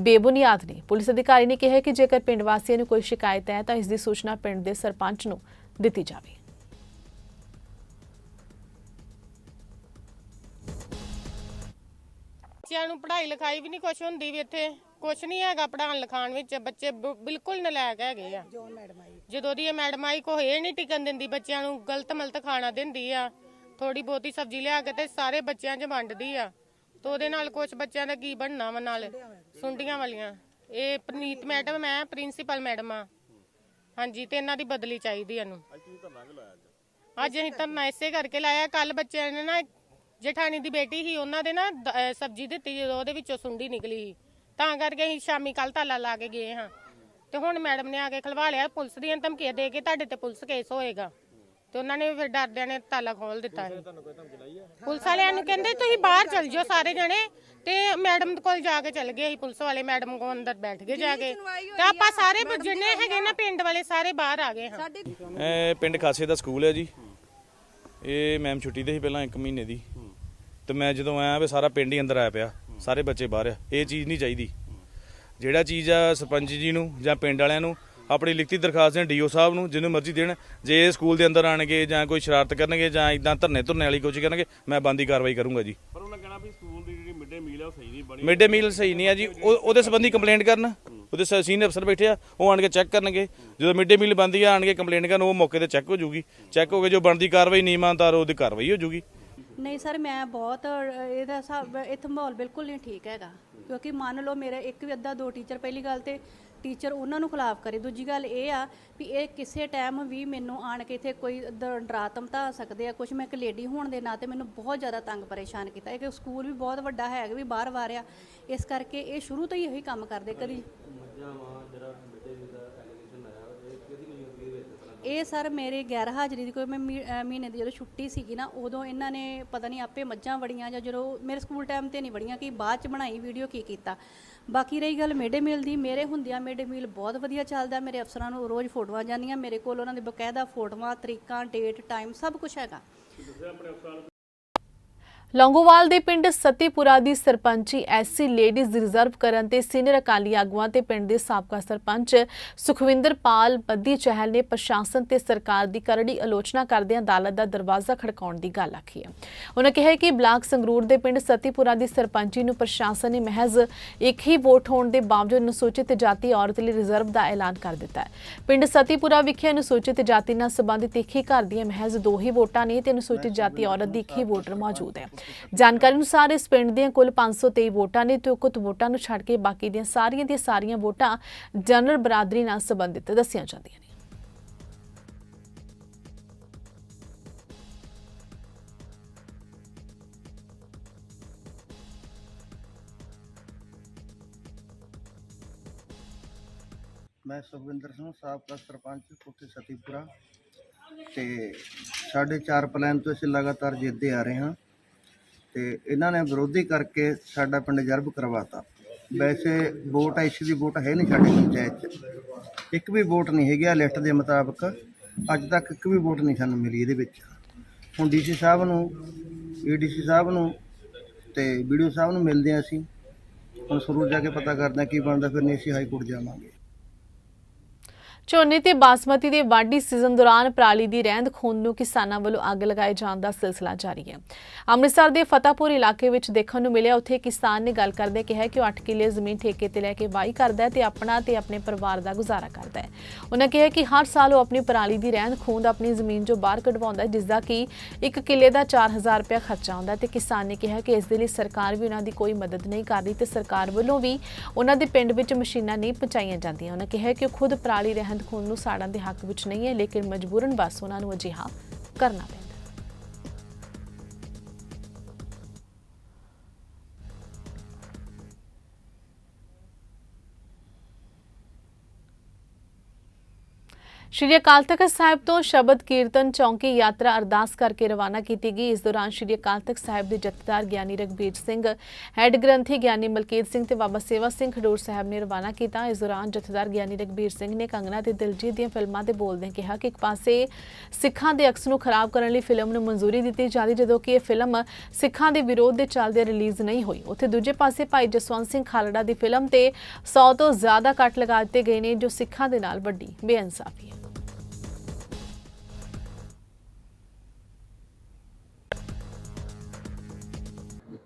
ਬੇਬੁਨਿਆਦ ਨੇ। ਪੁਲਿਸ ਅਧਿਕਾਰੀ ਨੇ ਕਿਹਾ ਕਿ ਜੇਕਰ ਪਿੰਡ ਵਾਸੀਆਂ ਨੂੰ ਕੋਈ ਸ਼ਿਕਾਇਤ ਹੈ ਤਾਂ ਇਸ ਦੀ ਸੂਚਨਾ ਪਿੰਡ ਦੇ ਸਰਪੰਚ ਨੂੰ ਦਿੱਤੀ ਜਾਵੇ। ਬੱਚਿਆਂ ਨੂੰ ਪੜ੍ਹਾਈ ਲਿਖਾਈ ਵੀ ਨਹੀਂ ਕੁਛ ਹੁੰਦੀ ਵੀ ਇੱਥੇ। ਕੁਛ ਨਹੀਂ ਹੈਗਾ ਪੜ੍ਹਾਉਣ ਲਿਖਾਉਣ ਵਿੱਚ ਬੱਚੇ ਬ- ਬਿਲਕੁਲ ਨਲਾਇਕ ਹੈਗੇ ਆ। ਜਦੋਂ ਦੀ ਇਹ ਮੈਡਮ ਆਈ ਕੋਈ ਇਹ ਨਹੀਂ ਟਿਕਣ ਦਿੰਦੀ ਬੱਚਿਆਂ ਨੂੰ ਗਲਤ ਮਲਤ ਖਾਣਾ ਦਿੰਦੀ ਆ। ਥੋੜੀ ਬਹੁਤੀ ਸਬਜ਼ੀ ਲਿਆ ਕੇ ਤੇ ਸਾਰੇ ਬੱਚਿਆਂ 'ਚ ਵੰਡਦੀ ਆ। ਤੇ ਉਹਦੇ ਨਾਲ ਕੁਝ ਬੱਚਿਆਂ ਦਾ ਕੀ ਬਣਨਾ ਵਾ ਨਾਲ? ਸੁੰਡੀਆਂ ਵਾਲੀਆਂ। ਇਹ ਪ੍ਰਨੀਤ ਮੈਡਮ ਹੈ ਪ੍ਰਿੰਸੀਪਲ ਮੈਡਮ ਆ। ਹਾਂਜੀ ਤੇ ਇਹਨਾਂ ਦੀ ਬਦਲੀ ਚਾਹੀਦੀ ਇਹਨੂੰ। ਅੱਜ ਅਸੀਂ ਧਰਨਾ ਇਸੇ ਕਰਕੇ ਲਾਇਆ ਕੱਲ ਬੱਚਿਆਂ ਨੇ ਨਾ ਜਠਾਣੀ ਦੀ ਬੇਟੀ ਸੀ, ਉਹਨਾਂ ਦੇ ਨਾ ਦ- ਅਹ ਸਬਜ਼ੀ ਦਿੱਤੀ ਜਦੋਂ ਉਹਦੇ ਵਿੱਚੋਂ ਸੁੰਡੀ ਨਿਕਲੀ ਸੀ। ਤਾਂ ਕਰਕੇ ਅਸੀਂ ਸ਼ਾਮੀ ਕੱਲ ਤਾਲਾ ਲਾ ਕੇ ਗਏ ਹਾਂ। ਤੇ ਹੁਣ ਮੈਡਮ ਨੇ ਆ ਕੇ ਖਲਵਾ ਲਿਆ, ਪੁਲਿਸ ਦੀਆਂ ਧਮਕੀਆਂ ਦੇ ਕੇ ਤੁਹਾਡੇ ਤੇ ਪੁਲਿਸ ਕੇਸ ਹੋਏਗਾ। ਤੇ ਉਹਨਾਂ ਨੇ ਫਿਰ ਡਰਦਿਆਂ ਨੇ ਤਾਲਾ ਖੋਲ ਦਿੱਤਾ ਸੀ। ਪੁਲਿਸ ਵਾਲਿਆਂ ਨੂੰ ਕਹਿੰਦੇ, ਤੁਸੀਂ ਬਾਹਰ ਚਲ ਜਾਓ ਸਾਰੇ ਜਣੇ। ਤੇ ਮੈਡਮ ਕੋਲ ਜਾ ਕੇ ਚਲ ਗਏ ਅਸੀਂ, ਪੁਲਿਸ ਵਾਲੇ ਮੈਡਮ ਕੋਲ ਅੰਦਰ ਬੈਠ ਗਏ ਜਾ ਕੇ। ਤੇ ਆਪਾਂ ਸਾਰੇ ਜਿੰਨੇ ਹੈਗੇ ਨਾ ਪਿੰਡ ਵਾਲੇ, ਸਾਰੇ ਬਾਹਰ ਆ ਗਏ ਹਾਂ। ਇਹ ਪਿੰਡ ਖਾਸੇ ਦਾ ਸਕੂਲ ਹੈ ਜੀ। ਇਹ ਮੈਮ ਛੁੱਟੀ ਤੇ ਸੀ ਪਹਿਲਾਂ 1 ਮਹੀਨੇ ਦੀ। ਤੇ ਮੈਂ ਜਦੋਂ ਆਇਆ ਵੀ ਸਾਰਾ ਪਿੰਡ ਹੀ ਅੰਦਰ ਆਇਆ ਪਿਆ ਸਾਰੇ ਬੱਚੇ ਬਾਹਰ ਆ ਇਹ ਚੀਜ਼ ਨਹੀਂ ਚਾਹੀਦੀ। ਜਿਹੜਾ ਚੀਜ਼ ਆ ਸਰਪੰਚ ਜੀ ਨੂੰ ਜਾਂ ਪਿੰਡ ਵਾਲਿਆਂ ਨੂੰ ਆਪਣੀ ਲਿਖਤੀ ਦਰਖਾਸਤ ਦੇਣ ਡੀਓ ਸਾਹਿਬ ਨੂੰ ਜਿਹਨੂੰ ਮਰਜ਼ੀ ਦੇਣ ਜੇ ਇਹ ਸਕੂਲ ਦੇ ਅੰਦਰ ਆਣਗੇ ਜਾਂ ਕੋਈ ਸ਼ਰਾਰਤ ਕਰਨਗੇ ਜਾਂ ਇਦਾਂ ਧਰਨੇ ਧੁਰਨੇ ਵਾਲੀ ਕੁਝ ਕਰਨਗੇ ਮੈਂ ਬੰਦੀ ਕਾਰਵਾਈ ਕਰੂੰਗਾ ਜੀ। ਪਰ ਉਹਨਾਂ ਕਹਿਣਾ ਵੀ ਸਕੂਲ ਦੀ ਜਿਹੜੀ ਮਿਡ ਮੀਲ ਹੈ ਉਹ ਸਹੀ ਨਹੀਂ ਬਣੀ। ਮਿਡ ਮੀਲ ਸਹੀ ਨਹੀਂ ਆ ਜੀ ਉਹ- ਉਹਦੇ ਸੰਬੰਧੀ ਕੰਪਲੇਂਟ ਕਰਨ ਉਹਦੇ ਸੀਨੀਅਰ ਅਫਸਰ ਬੈਠੇ ਆ ਉਹ ਆਣ ਕੇ ਚੈੱਕ ਕਰਨਗੇ। ਜਦੋਂ ਮਿਡ ਮੀਲ ਬੰਦੀ ਆ ਆਣ ਕੇ ਕੰਪਲੇਂਟ ਕਰਨ ਉਹ ਮੌਕੇ ਤੇ ਚੈੱਕ ਹੋ ਜੂਗੀ। ਚੈੱਕ ਹੋ ਕੇ ਜੋ ਬਣਦੀ ਕਾਰਵਾਈ ਨਹੀਂ ਇਮਾਨਦਾਰ ਉਹਦੀ ਕਾਰਵਾਈ ਹੋ ਜੂਗੀ। ਨਹੀਂ ਸਰ, ਮੈਂ ਬਹੁਤ ਇਹਦਾ ਹਿਸਾਬ ਇੱਥੇ ਮਾਹੌਲ ਬਿਲਕੁਲ ਨਹੀਂ ਠੀਕ ਹੈਗਾ। ਕਿਉਂਕਿ ਮੰਨ ਲਓ ਮੇਰੇ ਇੱਕ ਵੀ ਅੱਧਾ, ਦੋ ਟੀਚਰ ਪਹਿਲੀ ਗੱਲ ਤੇ ਟੀਚਰ ਉਹਨਾਂ ਨੂੰ ਖਿਲਾਫ ਕਰੇ। ਦੂਜੀ ਗੱਲ ਇਹ ਆ ਵੀ ਇਹ ਕਿਸੇ ਟਾਈਮ ਵੀ ਮੈਨੂੰ ਆਣ ਕੇ ਇੱਥੇ ਕੋਈ ਡ- ਡਰਾ ਧਮਕਾ ਸਕਦੇ ਆ ਕੁਝ ਮੈਂ ਇੱਕ ਲੇਡੀ ਹੋਣ ਦੇ ਨਾਤੇ ਮੈਨੂੰ ਬਹੁਤ ਜ਼ਿਆਦਾ ਤੰਗ ਪਰੇਸ਼ਾਨ ਕੀਤਾ। ਇਹ ਕਿ ਸਕੂਲ ਵੀ ਬਹੁਤ ਵੱਡਾ ਹੈਗਾ ਵੀ ਬਾਹਰ ਵਾਰਿਆ। ਇਸ ਕਰਕੇ ਇਹ ਸ਼ੁਰੂ ਤੋਂ ਹੀ ਇਹੀ ਕੰਮ ਕਰਦੇ ਕਦੀ। ਇਹ ਸਰ ਮੇਰੇ ਗੈਰ ਹਾਜ਼ਰੀ ਦੀ ਕੋਈ ਮੈਂ ਮੀ- ਅਹ ਮਹੀਨੇ ਦੀ ਜਦੋਂ ਛੁੱਟੀ ਸੀਗੀ ਨਾ, ਉਦੋਂ ਇਹਨਾਂ ਨੇ ਪਤਾ ਨਹੀਂ ਆਪੇ ਮੱਝਾਂ ਵੜੀਆਂ ਜਾਂ ਜਦੋਂ ਮੇਰੇ ਸਕੂਲ ਟਾਈਮ ਤੇ ਨਹੀਂ ਵੜੀਆਂ ਕਿ ਬਾਅਦ ਚ ਬਣਾਈ ਵੀਡੀਓ ਕੀ ਕੀਤਾ। ਬਾਕੀ ਰਹੀ ਗੱਲ ਮਿਡ ਡੇ ਮੀਲ ਦੀ, ਮੇਰੇ ਹੁੰਦਿਆਂ ਮਿਡ ਡੇ ਮੀਲ ਬਹੁਤ ਵਧੀਆ ਚੱਲਦਾ, ਮੇਰੇ ਅਫਸਰਾਂ ਨੂੰ ਰੋਜ਼ ਫੋਟੋਆਂ ਜਾਂਦੀਆਂ, ਮੇਰੇ ਕੋਲ ਉਹਨਾਂ ਦੇ ਬਕਾਇਦਾ ਫੋਟੋਆਂ, ਤਰੀਕਾਂ ਡੇਟ ਟਾਈਮ ਸਭ ਕੁਝ ਹੈਗਾ। ਲੌਂਗੋਵਾਲ ਦੇ ਪਿੰਡ ਸਤੀਪੁਰਾ ਦੀ ਸਰਪੰਚੀ ਐਸਸੀ ਲੇਡੀਜ਼ ਰਿਜ਼ਰਵ ਕਰਨ ਤੇ ਸੀਨੀਅਰ ਅਕਾਲੀ ਆਗੂਆਂ ਤੇ ਪਿੰਡ ਦੇ ਸਾਬਕਾ ਸਰਪੰਚ ਸੁਖਵਿੰਦਰਪਾਲ ਬੱਦੀ ਚਹਿਲ ਨੇ ਪ੍ਰਸ਼ਾਸਨ ਤੇ ਸਰਕਾਰ ਦੀ ਕਰੜੀ ਆਲੋਚਨਾ ਕਰਦਿਆਂ ਅਦਾਲਤ ਦਾ ਦਰਵਾਜ਼ਾ ਖੜਕਾਉਣ ਦੀ ਗੱਲ ਆਖੀ ਹੈ। ਉਹਨਾਂ ਕਿਹਾ ਕਿ ਬਲਾਕ ਸੰਗਰੂਰ ਦੇ ਪਿੰਡ ਸਤੀਪੁਰਾ ਦੀ ਸਰਪੰਚੀ ਨੂੰ ਪ੍ਰਸ਼ਾਸਨ ਨੇ ਮਹਿਜ਼ ਇੱਕ ਹੀ ਵੋਟ ਹੋਣ ਦੇ ਬਾਵਜੂਦ ਅਨੁਸੂਚਿਤ ਜਾਤੀ ਔਰਤ ਲਈ ਰਿਜ਼ਰਵ ਦਾ ਐਲਾਨ ਕਰ ਦਿੱਤਾ ਹੈ। ਪਿੰਡ ਸਤੀਪੁਰਾ ਵਿਖੇ ਅਨੁਸੂਚਿਤ ਜਾਤੀ ਨਾਲ ਸੰਬੰਧਿਤ ਇੱਕ ਹੀ ਘਰ ਦੀਆਂ ਮਹਿਜ਼ ਦੋ ਹੀ ਵੋਟਾਂ ਨੇ ਤੇ ਅਨੁਸੂਚਿਤ ਜਾਤੀ ਔਰਤ ਦੀ ਇੱਕ ਹੀ ਵੋਟਰ ਮੌਜੂਦ ਹੈ। ਜਾਣਕਾਰੀ ਅਨੁਸਾਰ ਇਸ ਪਿੰਡ ਦੀਆਂ ਕੁੱਲ 523 ਵੋਟਾਂ ਨੇ ਤੇ ਕੁਝ ਵੋਟਾਂ ਨੂੰ ਛੱਡ ਕੇ ਬਾਕੀ ਦੀਆਂ ਸਾਰੀਆਂ ਦੀਆਂ ਸਾਰੀਆਂ ਵੋਟਾਂ ਜਨਰਲ ਬਰਾਦਰੀ ਨਾਲ ਸੰਬੰਧਿਤ ਦੱਸੀਆਂ ਜਾਂਦੀਆਂ ਨੇ। ਮੈਂ ਸੁਖਵਿੰਦਰ ਸਿੰਘ, ਸਾਬਕਾ ਸਰਪੰਚ ਕੋਠੀ ਸਤੀਪੁਰਾ। ਤੇ ਸਾਡੇ ਚਾਰ ਪਲਾਨ ਤੋਂ ਅਸੀਂ ਲਗਾਤਾਰ ਜਿੱਤਦੇ ਆ ਰਹੇ ਹਾਂ। ਤੇ ਇਹਨਾਂ ਨੇ ਵਿਰੋਧੀ ਕਰਕੇ ਸਾਡਾ ਪਿੰਡ ਜਰਬ ਕਰਵਾਤਾ। ਵੈਸੇ ਵੋਟ ਐਸੀ ਦੀ ਵੋਟ ਹੈ ਨਹੀਂ ਸਾਡੀ ਪੰਚਾਇਤ 'ਚ। ਇੱਕ ਵੀ ਵੋਟ ਨਹੀਂ ਹੈਗੀ ਆ ਲਿਸਟ ਦੇ ਮੁਤਾਬਕ। ਅੱਜ ਤੱਕ ਇੱਕ ਵੀ ਵੋਟ ਨਹੀਂ ਸਾਨੂੰ ਮਿਲੀ ਇਹਦੇ ਵਿੱਚ। ਹੁਣ ਡੀਸੀ ਸਾਹਿਬ ਨੂੰ ਏਡੀਸੀ ਸਾਹਿਬ ਨੂੰ ਤੇ ਵੀਡੀਓ ਸਾਹਿਬ ਨੂੰ ਮਿਲਦੇ ਹਾਂ ਅਸੀਂ। ਹੁਣ ਸਰੂਰ ਜਾ ਕੇ ਪਤਾ ਕਰਦੇ ਹਾਂ ਕੀ ਬਣਦਾ, ਫਿਰ ਨਹੀਂ ਅਸੀਂ ਹਾਈ ਕੋਰਟ ਜਾਵਾਂਗੇ। ਝੋਨੇ ਤੇ ਬਾਸਮਤੀ ਦੇ ਵਾਢੀ ਸੀਜ਼ਨ ਦੌਰਾਨ ਪਰਾਲੀ ਦੀ ਰਹਿੰਦ ਖੂੰਦ ਨੂੰ ਕਿਸਾਨਾਂ ਵੱਲੋਂ ਅੱਗ ਲਗਾਏ ਜਾਣ ਦਾ ਸਿਲਸਿਲਾ ਜਾਰੀ ਹੈ। ਅੰਮ੍ਰਿਤਸਰ ਦੇ ਫਤਿਹਪੁਰ ਇਲਾਕੇ ਵਿੱਚ ਦੇਖਣ ਨੂੰ ਮਿਲਿਆ, ਉੱਥੇ ਕਿਸਾਨ ਨੇ ਗੱਲ ਕਰਦੇ ਕਿਹਾ ਕਿ ਉਹ 8 ਕਿੱਲੇ ਜ਼ਮੀਨ ਠੇਕੇ ਤੇ ਲੈ ਕੇ ਵਾਹੀ ਕਰਦਾ ਹੈ ਤੇ ਆਪਣਾ ਤੇ ਆਪਣੇ ਪਰਿਵਾਰ ਦਾ ਗੁਜ਼ਾਰਾ ਕਰਦਾ ਹੈ। ਉਹਨਾਂ ਕਿਹਾ ਕਿ ਹਰ ਸਾਲ ਉਹ ਆਪਣੀ ਪਰਾਲੀ ਦੀ ਰਹਿੰਦ ਖੂੰਹਦ ਆਪਣੀ ਜ਼ਮੀਨ 'ਚੋਂ ਬਾਹਰ ਕਢਵਾਉਂਦਾ ਹੈ ਜਿਸ ਦਾ ਕਿ ਇੱਕ ਕਿੱਲੇ ਦਾ 4000 ਰੁਪਏ ਖਰਚਾ ਆਉਂਦਾ ਹੈ ਤੇ ਕਿਸਾਨ ਨੇ ਕਿਹਾ ਕਿ ਇਸ ਦੇ ਲਈ ਸਰਕਾਰ ਵੀ ਉਹਨਾਂ ਦੀ ਕੋਈ ਮਦਦ ਨਹੀਂ ਕਰ ਰਹੀ ਤੇ ਸਰਕਾਰ ਵੱਲੋਂ ਵੀ ਉਹਨਾਂ ਦੇ ਪਿੰਡ ਵਿੱਚ ਮਸ਼ੀਨਾਂ ਨਹੀਂ ਪਹੁੰਚਾਈਆਂ ਜਾਂਦੀਆਂ। ਉਹਨਾਂ ਕਿਹਾ ਕਿ ਉਹ ਖੁਦ ਪਰਾਲੀ ਰਹਿੰਦ ਖੂੰਹਦ ਨੂੰ ਸਾੜਨ ਦੇ ਹੱਕ ਵਿੱਚ ਨਹੀਂ ਹੈ, ਲੇਕਿਨ ਮਜਬੂਰਨ ਬਸ ਉਹਨਾਂ ਨੂੰ ਅਜਿਹਾ ਕਰਨਾ ਪੈਂਦਾ ਸ਼੍ਰੀ ਅਕਾਲ ਤਖਤ ਸਾਹਿਬ ਤੋਂ ਸ਼ਬਦ ਕੀਰਤਨ ਚੌਂਕੀ ਯਾਤਰਾ ਅਰਦਾਸ ਕਰਕੇ ਰਵਾਨਾ ਕੀਤੀ ਗਈ। ਇਸ ਦੌਰਾਨ ਸ਼੍ਰੀ ਅਕਾਲ ਤਖਤ ਸਾਹਿਬ ਦੇ ਜਥੇਦਾਰ ਗਿਆਨੀ ਰਗਬੀਰ ਸਿੰਘ, ਹੈੱਡ ਗ੍ਰੰਥੀ ਗਿਆਨੀ ਮਲਕੀਤ ਸਿੰਘ ਤੇ ਬਾਬਾ ਸੇਵਾ ਸਿੰਘ ਖਡੂਰ ਸਾਹਿਬ ਨੇ ਰਵਾਨਾ ਕੀਤਾ। ਇਸ ਦੌਰਾਨ ਜਥੇਦਾਰ ਗਿਆਨੀ ਰਗਬੀਰ ਸਿੰਘ ਨੇ ਕੰਗਨਾ ਤੇ ਦਿਲਜੀਤ ਦੀਆਂ ਫਿਲਮਾਂ ਤੇ ਬੋਲਦਿਆਂ ਕਿਹਾ ਕਿ ਇੱਕ ਪਾਸੇ ਸਿੱਖਾਂ ਦੇ ਅਕਸ ਨੂੰ ਖਰਾਬ ਕਰਨ ਲਈ ਫਿਲਮ ਨੂੰ ਮਨਜ਼ੂਰੀ ਦਿੱਤੀ ਜਾਂਦੀ, ਜਦੋਂ ਕਿ ਇਹ ਫਿਲਮ ਸਿੱਖਾਂ ਦੇ ਵਿਰੋਧ ਦੇ ਚੱਲਦੇ ਰਿਲੀਜ਼ ਨਹੀਂ ਹੋਈ। ਉੱਥੇ ਦੂਜੇ ਪਾਸੇ ਭਾਈ ਜਸਵੰਤ ਸਿੰਘ ਖਾਲੜਾ ਦੀ ਫਿਲਮ ਤੇ 100 ਤੋਂ ਜ਼ਿਆਦਾ ਕੱਟ ਲਗਾ ਦਿੱਤੇ ਗਏ ਨੇ, ਜੋ ਸਿੱਖਾਂ ਦੇ ਨਾਲ ਵੱਡੀ ਬੇਇਨਸਾਫੀ ਹੈ।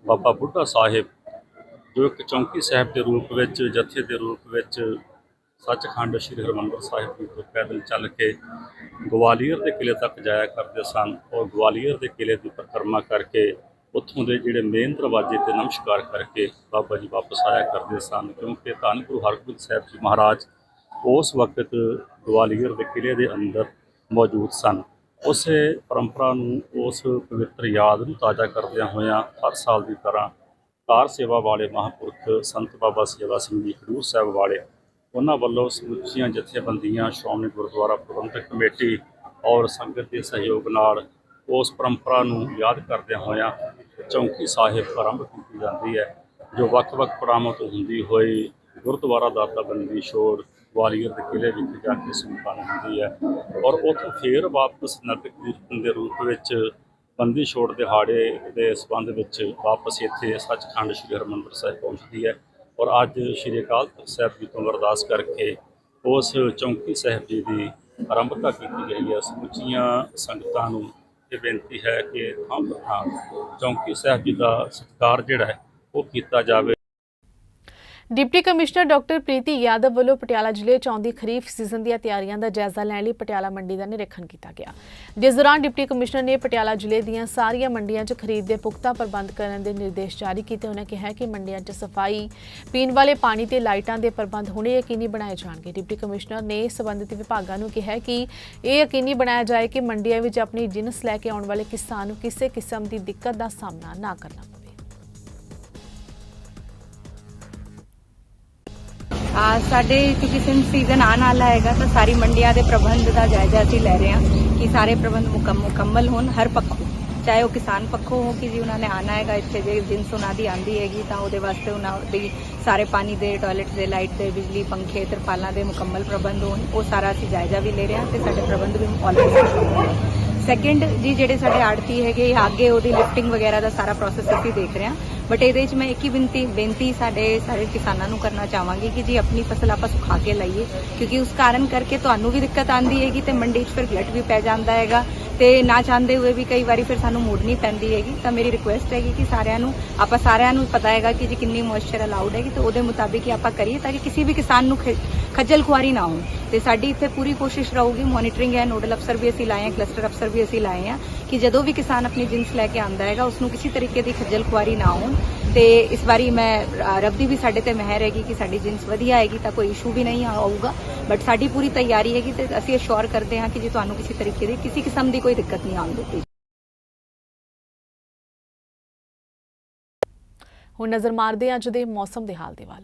ਬਾਬਾ ਬੁੱਢਾ ਸਾਹਿਬ, ਜੋ ਇੱਕ ਚੌਂਕੀ ਸਾਹਿਬ ਦੇ ਰੂਪ ਵਿੱਚ, ਜਥੇ ਦੇ ਰੂਪ ਵਿੱਚ ਸੱਚਖੰਡ ਸ੍ਰੀ ਹਰਿਮੰਦਰ ਸਾਹਿਬ ਜੀ ਤੋਂ ਪੈਦਲ ਚੱਲ ਕੇ ਗਵਾਲੀਅਰ ਦੇ ਕਿਲੇ ਤੱਕ ਜਾਇਆ ਕਰਦੇ ਸਨ ਔਰ ਗਵਾਲੀਅਰ ਦੇ ਕਿਲੇ ਦੀ ਪਰਿਕਰਮਾ ਕਰਕੇ ਉੱਥੋਂ ਦੇ ਜਿਹੜੇ ਮੇਨ ਦਰਵਾਜ਼ੇ ਤੇ ਨਮਸਕਾਰ ਕਰਕੇ ਬਾਬਾ ਜੀ ਵਾਪਸ ਆਇਆ ਕਰਦੇ ਸਨ, ਕਿਉਂਕਿ ਧੰਨ ਗੁਰੂ ਹਰਗੋਬਿੰਦ ਸਾਹਿਬ ਜੀ ਮਹਾਰਾਜ ਉਸ ਵਕਤ ਗਵਾਲੀਅਰ ਦੇ ਕਿਲੇ ਦੇ ਅੰਦਰ ਮੌਜੂਦ ਸਨ। ਉਸੇ ਪਰੰਪਰਾ ਨੂੰ, ਉਸ ਪਵਿੱਤਰ ਯਾਦ ਨੂੰ ਤਾਜ਼ਾ ਕਰਦਿਆਂ ਹੋਇਆਂ ਹਰ ਸਾਲ ਦੀ ਤਰ੍ਹਾਂ ਕਾਰ ਸੇਵਾ ਵਾਲੇ ਮਹਾਂਪੁਰਖ ਸੰਤ ਬਾਬਾ ਸੇਵਾ ਸਿੰਘ ਜੀ ਖਡੂਰ ਸਾਹਿਬ ਵਾਲੇ ਉਹਨਾਂ ਵੱਲੋਂ ਸਮੁੱਚੀਆਂ ਜਥੇਬੰਦੀਆਂ, ਸ਼੍ਰੋਮਣੀ ਗੁਰਦੁਆਰਾ ਪ੍ਰਬੰਧਕ ਕਮੇਟੀ ਔਰ ਸੰਗਤ ਦੇ ਸਹਿਯੋਗ ਨਾਲ ਉਸ ਪਰੰਪਰਾ ਨੂੰ ਯਾਦ ਕਰਦਿਆਂ ਹੋਇਆਂ ਚੌਂਕੀ ਸਾਹਿਬ ਆਰੰਭ ਕੀਤੀ ਜਾਂਦੀ ਹੈ, ਜੋ ਵੱਖ-ਵੱਖ ਪ੍ਰਾਮਾਂ ਤੋਂ ਹੁੰਦੀ ਹੋਈ ਗੁਰਦੁਆਰਾ ਦਾਤਾ ਬੰਦੀ ਛੋੜ ਗਵਾਲੀਅਰ ਦੇ ਕਿਲੇ ਵਿੱਚ ਜਾ ਕੇ ਸੰਪੰਨ ਹੁੰਦੀ ਹੈ ਔਰ ਉੱਥੋਂ ਫੇਰ ਵਾਪਸ ਨਰਕ ਦੇ ਰੂਪ ਵਿੱਚ ਬੰਦੀ ਛੋੜ ਦਿਹਾੜੇ ਦੇ ਸੰਬੰਧ ਵਿੱਚ ਵਾਪਸ ਇੱਥੇ ਸੱਚਖੰਡ ਸ੍ਰੀ ਹਰਿਮੰਦਰ ਸਾਹਿਬ ਪਹੁੰਚਦੀ ਹੈ ਔਰ ਅੱਜ ਸ੍ਰੀ ਅਕਾਲ ਤਖਤ ਸਾਹਿਬ ਜੀ ਤੋਂ ਅਰਦਾਸ ਕਰਕੇ ਉਸ ਚੌਂਕੀ ਸਾਹਿਬ ਜੀ ਦੀ ਆਰੰਭਤਾ ਕੀਤੀ ਗਈ ਹੈ। ਸਮੁੱਚੀਆਂ ਸੰਗਤਾਂ ਨੂੰ ਇਹ ਬੇਨਤੀ ਹੈ ਕਿ ਥਾਂ ਥਾਂ ਚੌਂਕੀ ਸਾਹਿਬ ਜੀ ਦਾ ਸਤਿਕਾਰ ਜਿਹੜਾ ਹੈ ਉਹ ਕੀਤਾ ਜਾਵੇ। Deputy commissioner doctor Preeti Yadav ਵੱਲੋਂ ਪਟਿਆਲਾ ਜ਼ਿਲ੍ਹੇ 'ਚ ਆਉਂਦੀ ਖਰੀਫ ਸੀਜ਼ਨ ਦੀਆਂ ਤਿਆਰੀਆਂ ਦਾ ਜਾਇਜ਼ਾ ਲੈਣ ਲਈ ਪਟਿਆਲਾ ਮੰਡੀ ਦਾ ਨਿਰੀਖਣ ਕੀਤਾ ਗਿਆ। ਜਿਸ ਦੌਰਾਨ ਡਿਪਟੀ ਕਮਿਸ਼ਨਰ ਨੇ ਪਟਿਆਲਾ ਜ਼ਿਲ੍ਹੇ ਦੀਆਂ ਸਾਰੀਆਂ ਮੰਡੀਆਂ 'ਚ ਖਰੀਦ ਦੇ ਪੁਖਤਾ ਪ੍ਰਬੰਧ ਕਰਨ ਦੇ ਨਿਰਦੇਸ਼ ਜਾਰੀ ਕੀਤੇ। ਉਹਨਾਂ ਕਿਹਾ ਕਿ ਮੰਡੀਆਂ 'ਚ ਸਫ਼ਾਈ, ਪੀਣ ਵਾਲੇ ਪਾਣੀ ਤੇ ਲਾਈਟਾਂ ਦੇ ਪ੍ਰਬੰਧ ਹੋਣੇ ਯਕੀਨੀ ਬਣਾਏ ਜਾਣਗੇ। ਡਿਪਟੀ ਕਮਿਸ਼ਨਰ ਨੇ ਸੰਬੰਧਿਤ ਵਿਭਾਗਾਂ ਨੂੰ ਕਿਹਾ ਕਿ ਇਹ ਯਕੀਨੀ ਬਣਾਇਆ ਜਾਏ ਕਿ ਮੰਡੀਆਂ ਵਿੱਚ ਆਪਣੀ ਜਿਨਸ ਲੈ ਕੇ ਆਉਣ ਵਾਲੇ ਕਿਸਾਨ ਨੂੰ ਕਿਸੇ ਕਿਸਮ ਦੀ ਦਿੱਕਤ ਦਾ ਸਾਹਮਣਾ ਨਾ ਕਰਨਾ ਪਵੇ। ਸਾਡੇ ਕਿਉਂਕਿ ਸਿੰ ਸੀਜ਼ਨ ਆਉਣ ਵਾਲਾ ਹੈਗਾ ਤਾਂ ਸਾਰੀ ਮੰਡੀਆਂ ਦੇ ਪ੍ਰਬੰਧ ਦਾ ਜਾਇਜ਼ਾ ਅਸੀਂ ਲੈ ਰਹੇ ਹਾਂ ਕਿ ਸਾਰੇ ਪ੍ਰਬੰਧ ਮੁਕੰਮ- ਮੁਕੰਮਲ ਹੋਣ, ਹਰ ਪੱਖੋਂ। ਚਾਹੇ ਉਹ ਕਿਸਾਨ ਪੱਖੋਂ ਹੋ ਕਿ ਜੀ ਉਹਨਾਂ ਨੇ ਆਣਾ ਹੈਗਾ, ਇੱਥੇ ਜੇ ਜਿੰਸ ਉਹਨਾਂ ਦੀ ਆਂਦੀ ਹੈਗੀ ਤਾਂ ਉਹਦੇ ਵਾਸਤੇ ਉਹਨਾਂ ਦੀ ਸਾਰੇ ਪਾਣੀ ਦੇ ਟਾਇਲਟ ਦੇ ਲਾਈਟ ਦੇ, ਬਿਜਲੀ, ਪੰਖੇ, ਤਰਪਾਲਾਂ ਦੇ ਮੁਕੰਮਲ ਪ੍ਰਬੰਧ ਹੋਣ, ਉਹ ਸਾਰਾ ਅਸੀਂ ਜਾਇਜ਼ਾ ਵੀ ਲੈ ਰਹੇ ਹਾਂ ਤੇ ਸਾਡੇ ਪ੍ਰਬੰਧ ਵੀ ਆਲਰੇਡੀ ਸੈਕੰਡ ਜੀ ਜਿਹੜੇ ਸਾਡੇ ਆੜਤੀ ਹੈਗੇ ਅੱਗੇ ਉਹਦੀ ਲਿਫਟਿੰਗ ਵਗੈਰਾ ਦਾ ਸਾਰਾ ਪ੍ਰੋਸੈਸ ਅਸੀਂ ਦੇਖ ਰਹੇ ਹਾਂ। ਬਟ ਇਹਦੇ ਵਿੱਚ ਮੈਂ ਇੱਕ ਹੀ ਬੇਨਤੀ ਬੇਨਤੀ ਸਾਡੇ ਸਾਰੇ ਕਿਸਾਨਾਂ ਨੂੰ ਕਰਨਾ ਚਾਹਾਂਗੀ ਕਿ ਜੀ ਆਪਣੀ ਫਸਲ ਆਪਾਂ ਸੁਖਾ ਕੇ ਲਾਈਏ। ਕਿਉਂਕਿ ਉਸ ਕਾਰਨ ਕਰਕੇ ਤੁਹਾਨੂੰ ਵੀ ਦਿੱਕਤ ਆਂਦੀ ਹੈਗੀ ਤੇ ਮੰਡੀ 'ਚ ਫਿਰ ਗਲਟ ਵੀ ਪੈ ਜਾਂਦਾ ਹੈਗਾ। ਤੇ ਨਾ ਚਾਹੁੰਦੇ ਹੋਏ ਵੀ ਕਈ ਵਾਰੀ ਫਿਰ ਸਾਨੂੰ ਮੋੜਨੀ ਪੈਂਦੀ ਹੈਗੀ। ਤਾਂ ਮੇਰੀ ਰਿਕੁਐਸਟ ਹੈਗੀ ਕਿ ਸਾਰਿਆਂ ਨੂੰ, ਆਪਾਂ ਸਾਰਿਆਂ ਨੂੰ ਪਤਾ ਹੈਗਾ ਕਿ ਜੀ ਕਿੰਨੀ ਮੋਇਸਚਰ ਅਲਾਉਡ ਹੈਗੀ ਤੇ ਉਹਦੇ ਮੁਤਾਬਿਕ ਹੀ ਆਪਾਂ ਕਰੀਏ ਤਾਂ ਕਿ ਕਿਸੇ ਵੀ ਕਿਸਾਨ ਨੂੰ ਖੱਜਲ ਖੁਆਰੀ ਨਾ ਹੋ ਤੇ ਸਾਡੀ ਇੱਥੇ ਪੂਰੀ ਕੋਸ਼ਿਸ਼ ਰਹੂਗੀ ਮੋਨੀਟਰਿੰਗ ਹੈ ਨੋਡਲ ਅਫਸਰ ਵੀ ਅਸੀਂ ਲਾਏ ਆ ਕਲਸਟਰ ਅਫਸਰ ਵੀ ਅਸੀਂ ਲਾਏ ਆ ਕਿ ਜਦੋਂ ਵੀ ਕਿਸਾਨ ਆਪਣੀ ਜਿੰਸ ਲੈ ਕੇ ਆਂਦਾ ਹੈਗਾ ਉਸ ਨੂੰ ਕਿਸੇ ਤਰੀਕੇ ਦੀ ਖੱਜਲ ਖੁਆਰੀ ਨਾ ਹੋਣ। ਤੇ ਇਸ ਵਾਰੀ ਮੈਂ ਰੱਬ ਦੀ ਵੀ ਸਾਡੇ ਤੇ ਮਿਹਰ ਹੈਗੀ ਕਿ ਸਾਡੀ ਜਿੰਸ ਵਧੀਆ ਹੈਗੀ ਤਾਂ ਕੋਈ ਇਸ਼ੂ ਵੀ ਨਹੀਂ ਆਊਗਾ। ਬਟ ਸਾਡੀ ਪੂਰੀ ਤਿਆਰੀ ਹੈਗੀ ਤੇ ਅਸੀਂ ਅਸ਼ੋਰ ਕਰਦੇ ਹਾਂ ਕਿ ਜੇ ਤੁਹਾਨੂੰ ਕਿਸੇ ਤਰੀਕੇ ਦੀ, ਕਿਸੇ ਕਿਸਮ ਦੀ ਕੋਈ ਦਿੱਕਤ ਨਹੀਂ ਆਉਣ ਦਿੱਤੀ। ਹੁਣ ਨਜ਼ਰ ਮਾਰਦੇ ਅੱਜ ਦੇ ਮੌਸਮ ਦੇ ਹਾਲ ਦੇ ਵੱਲ।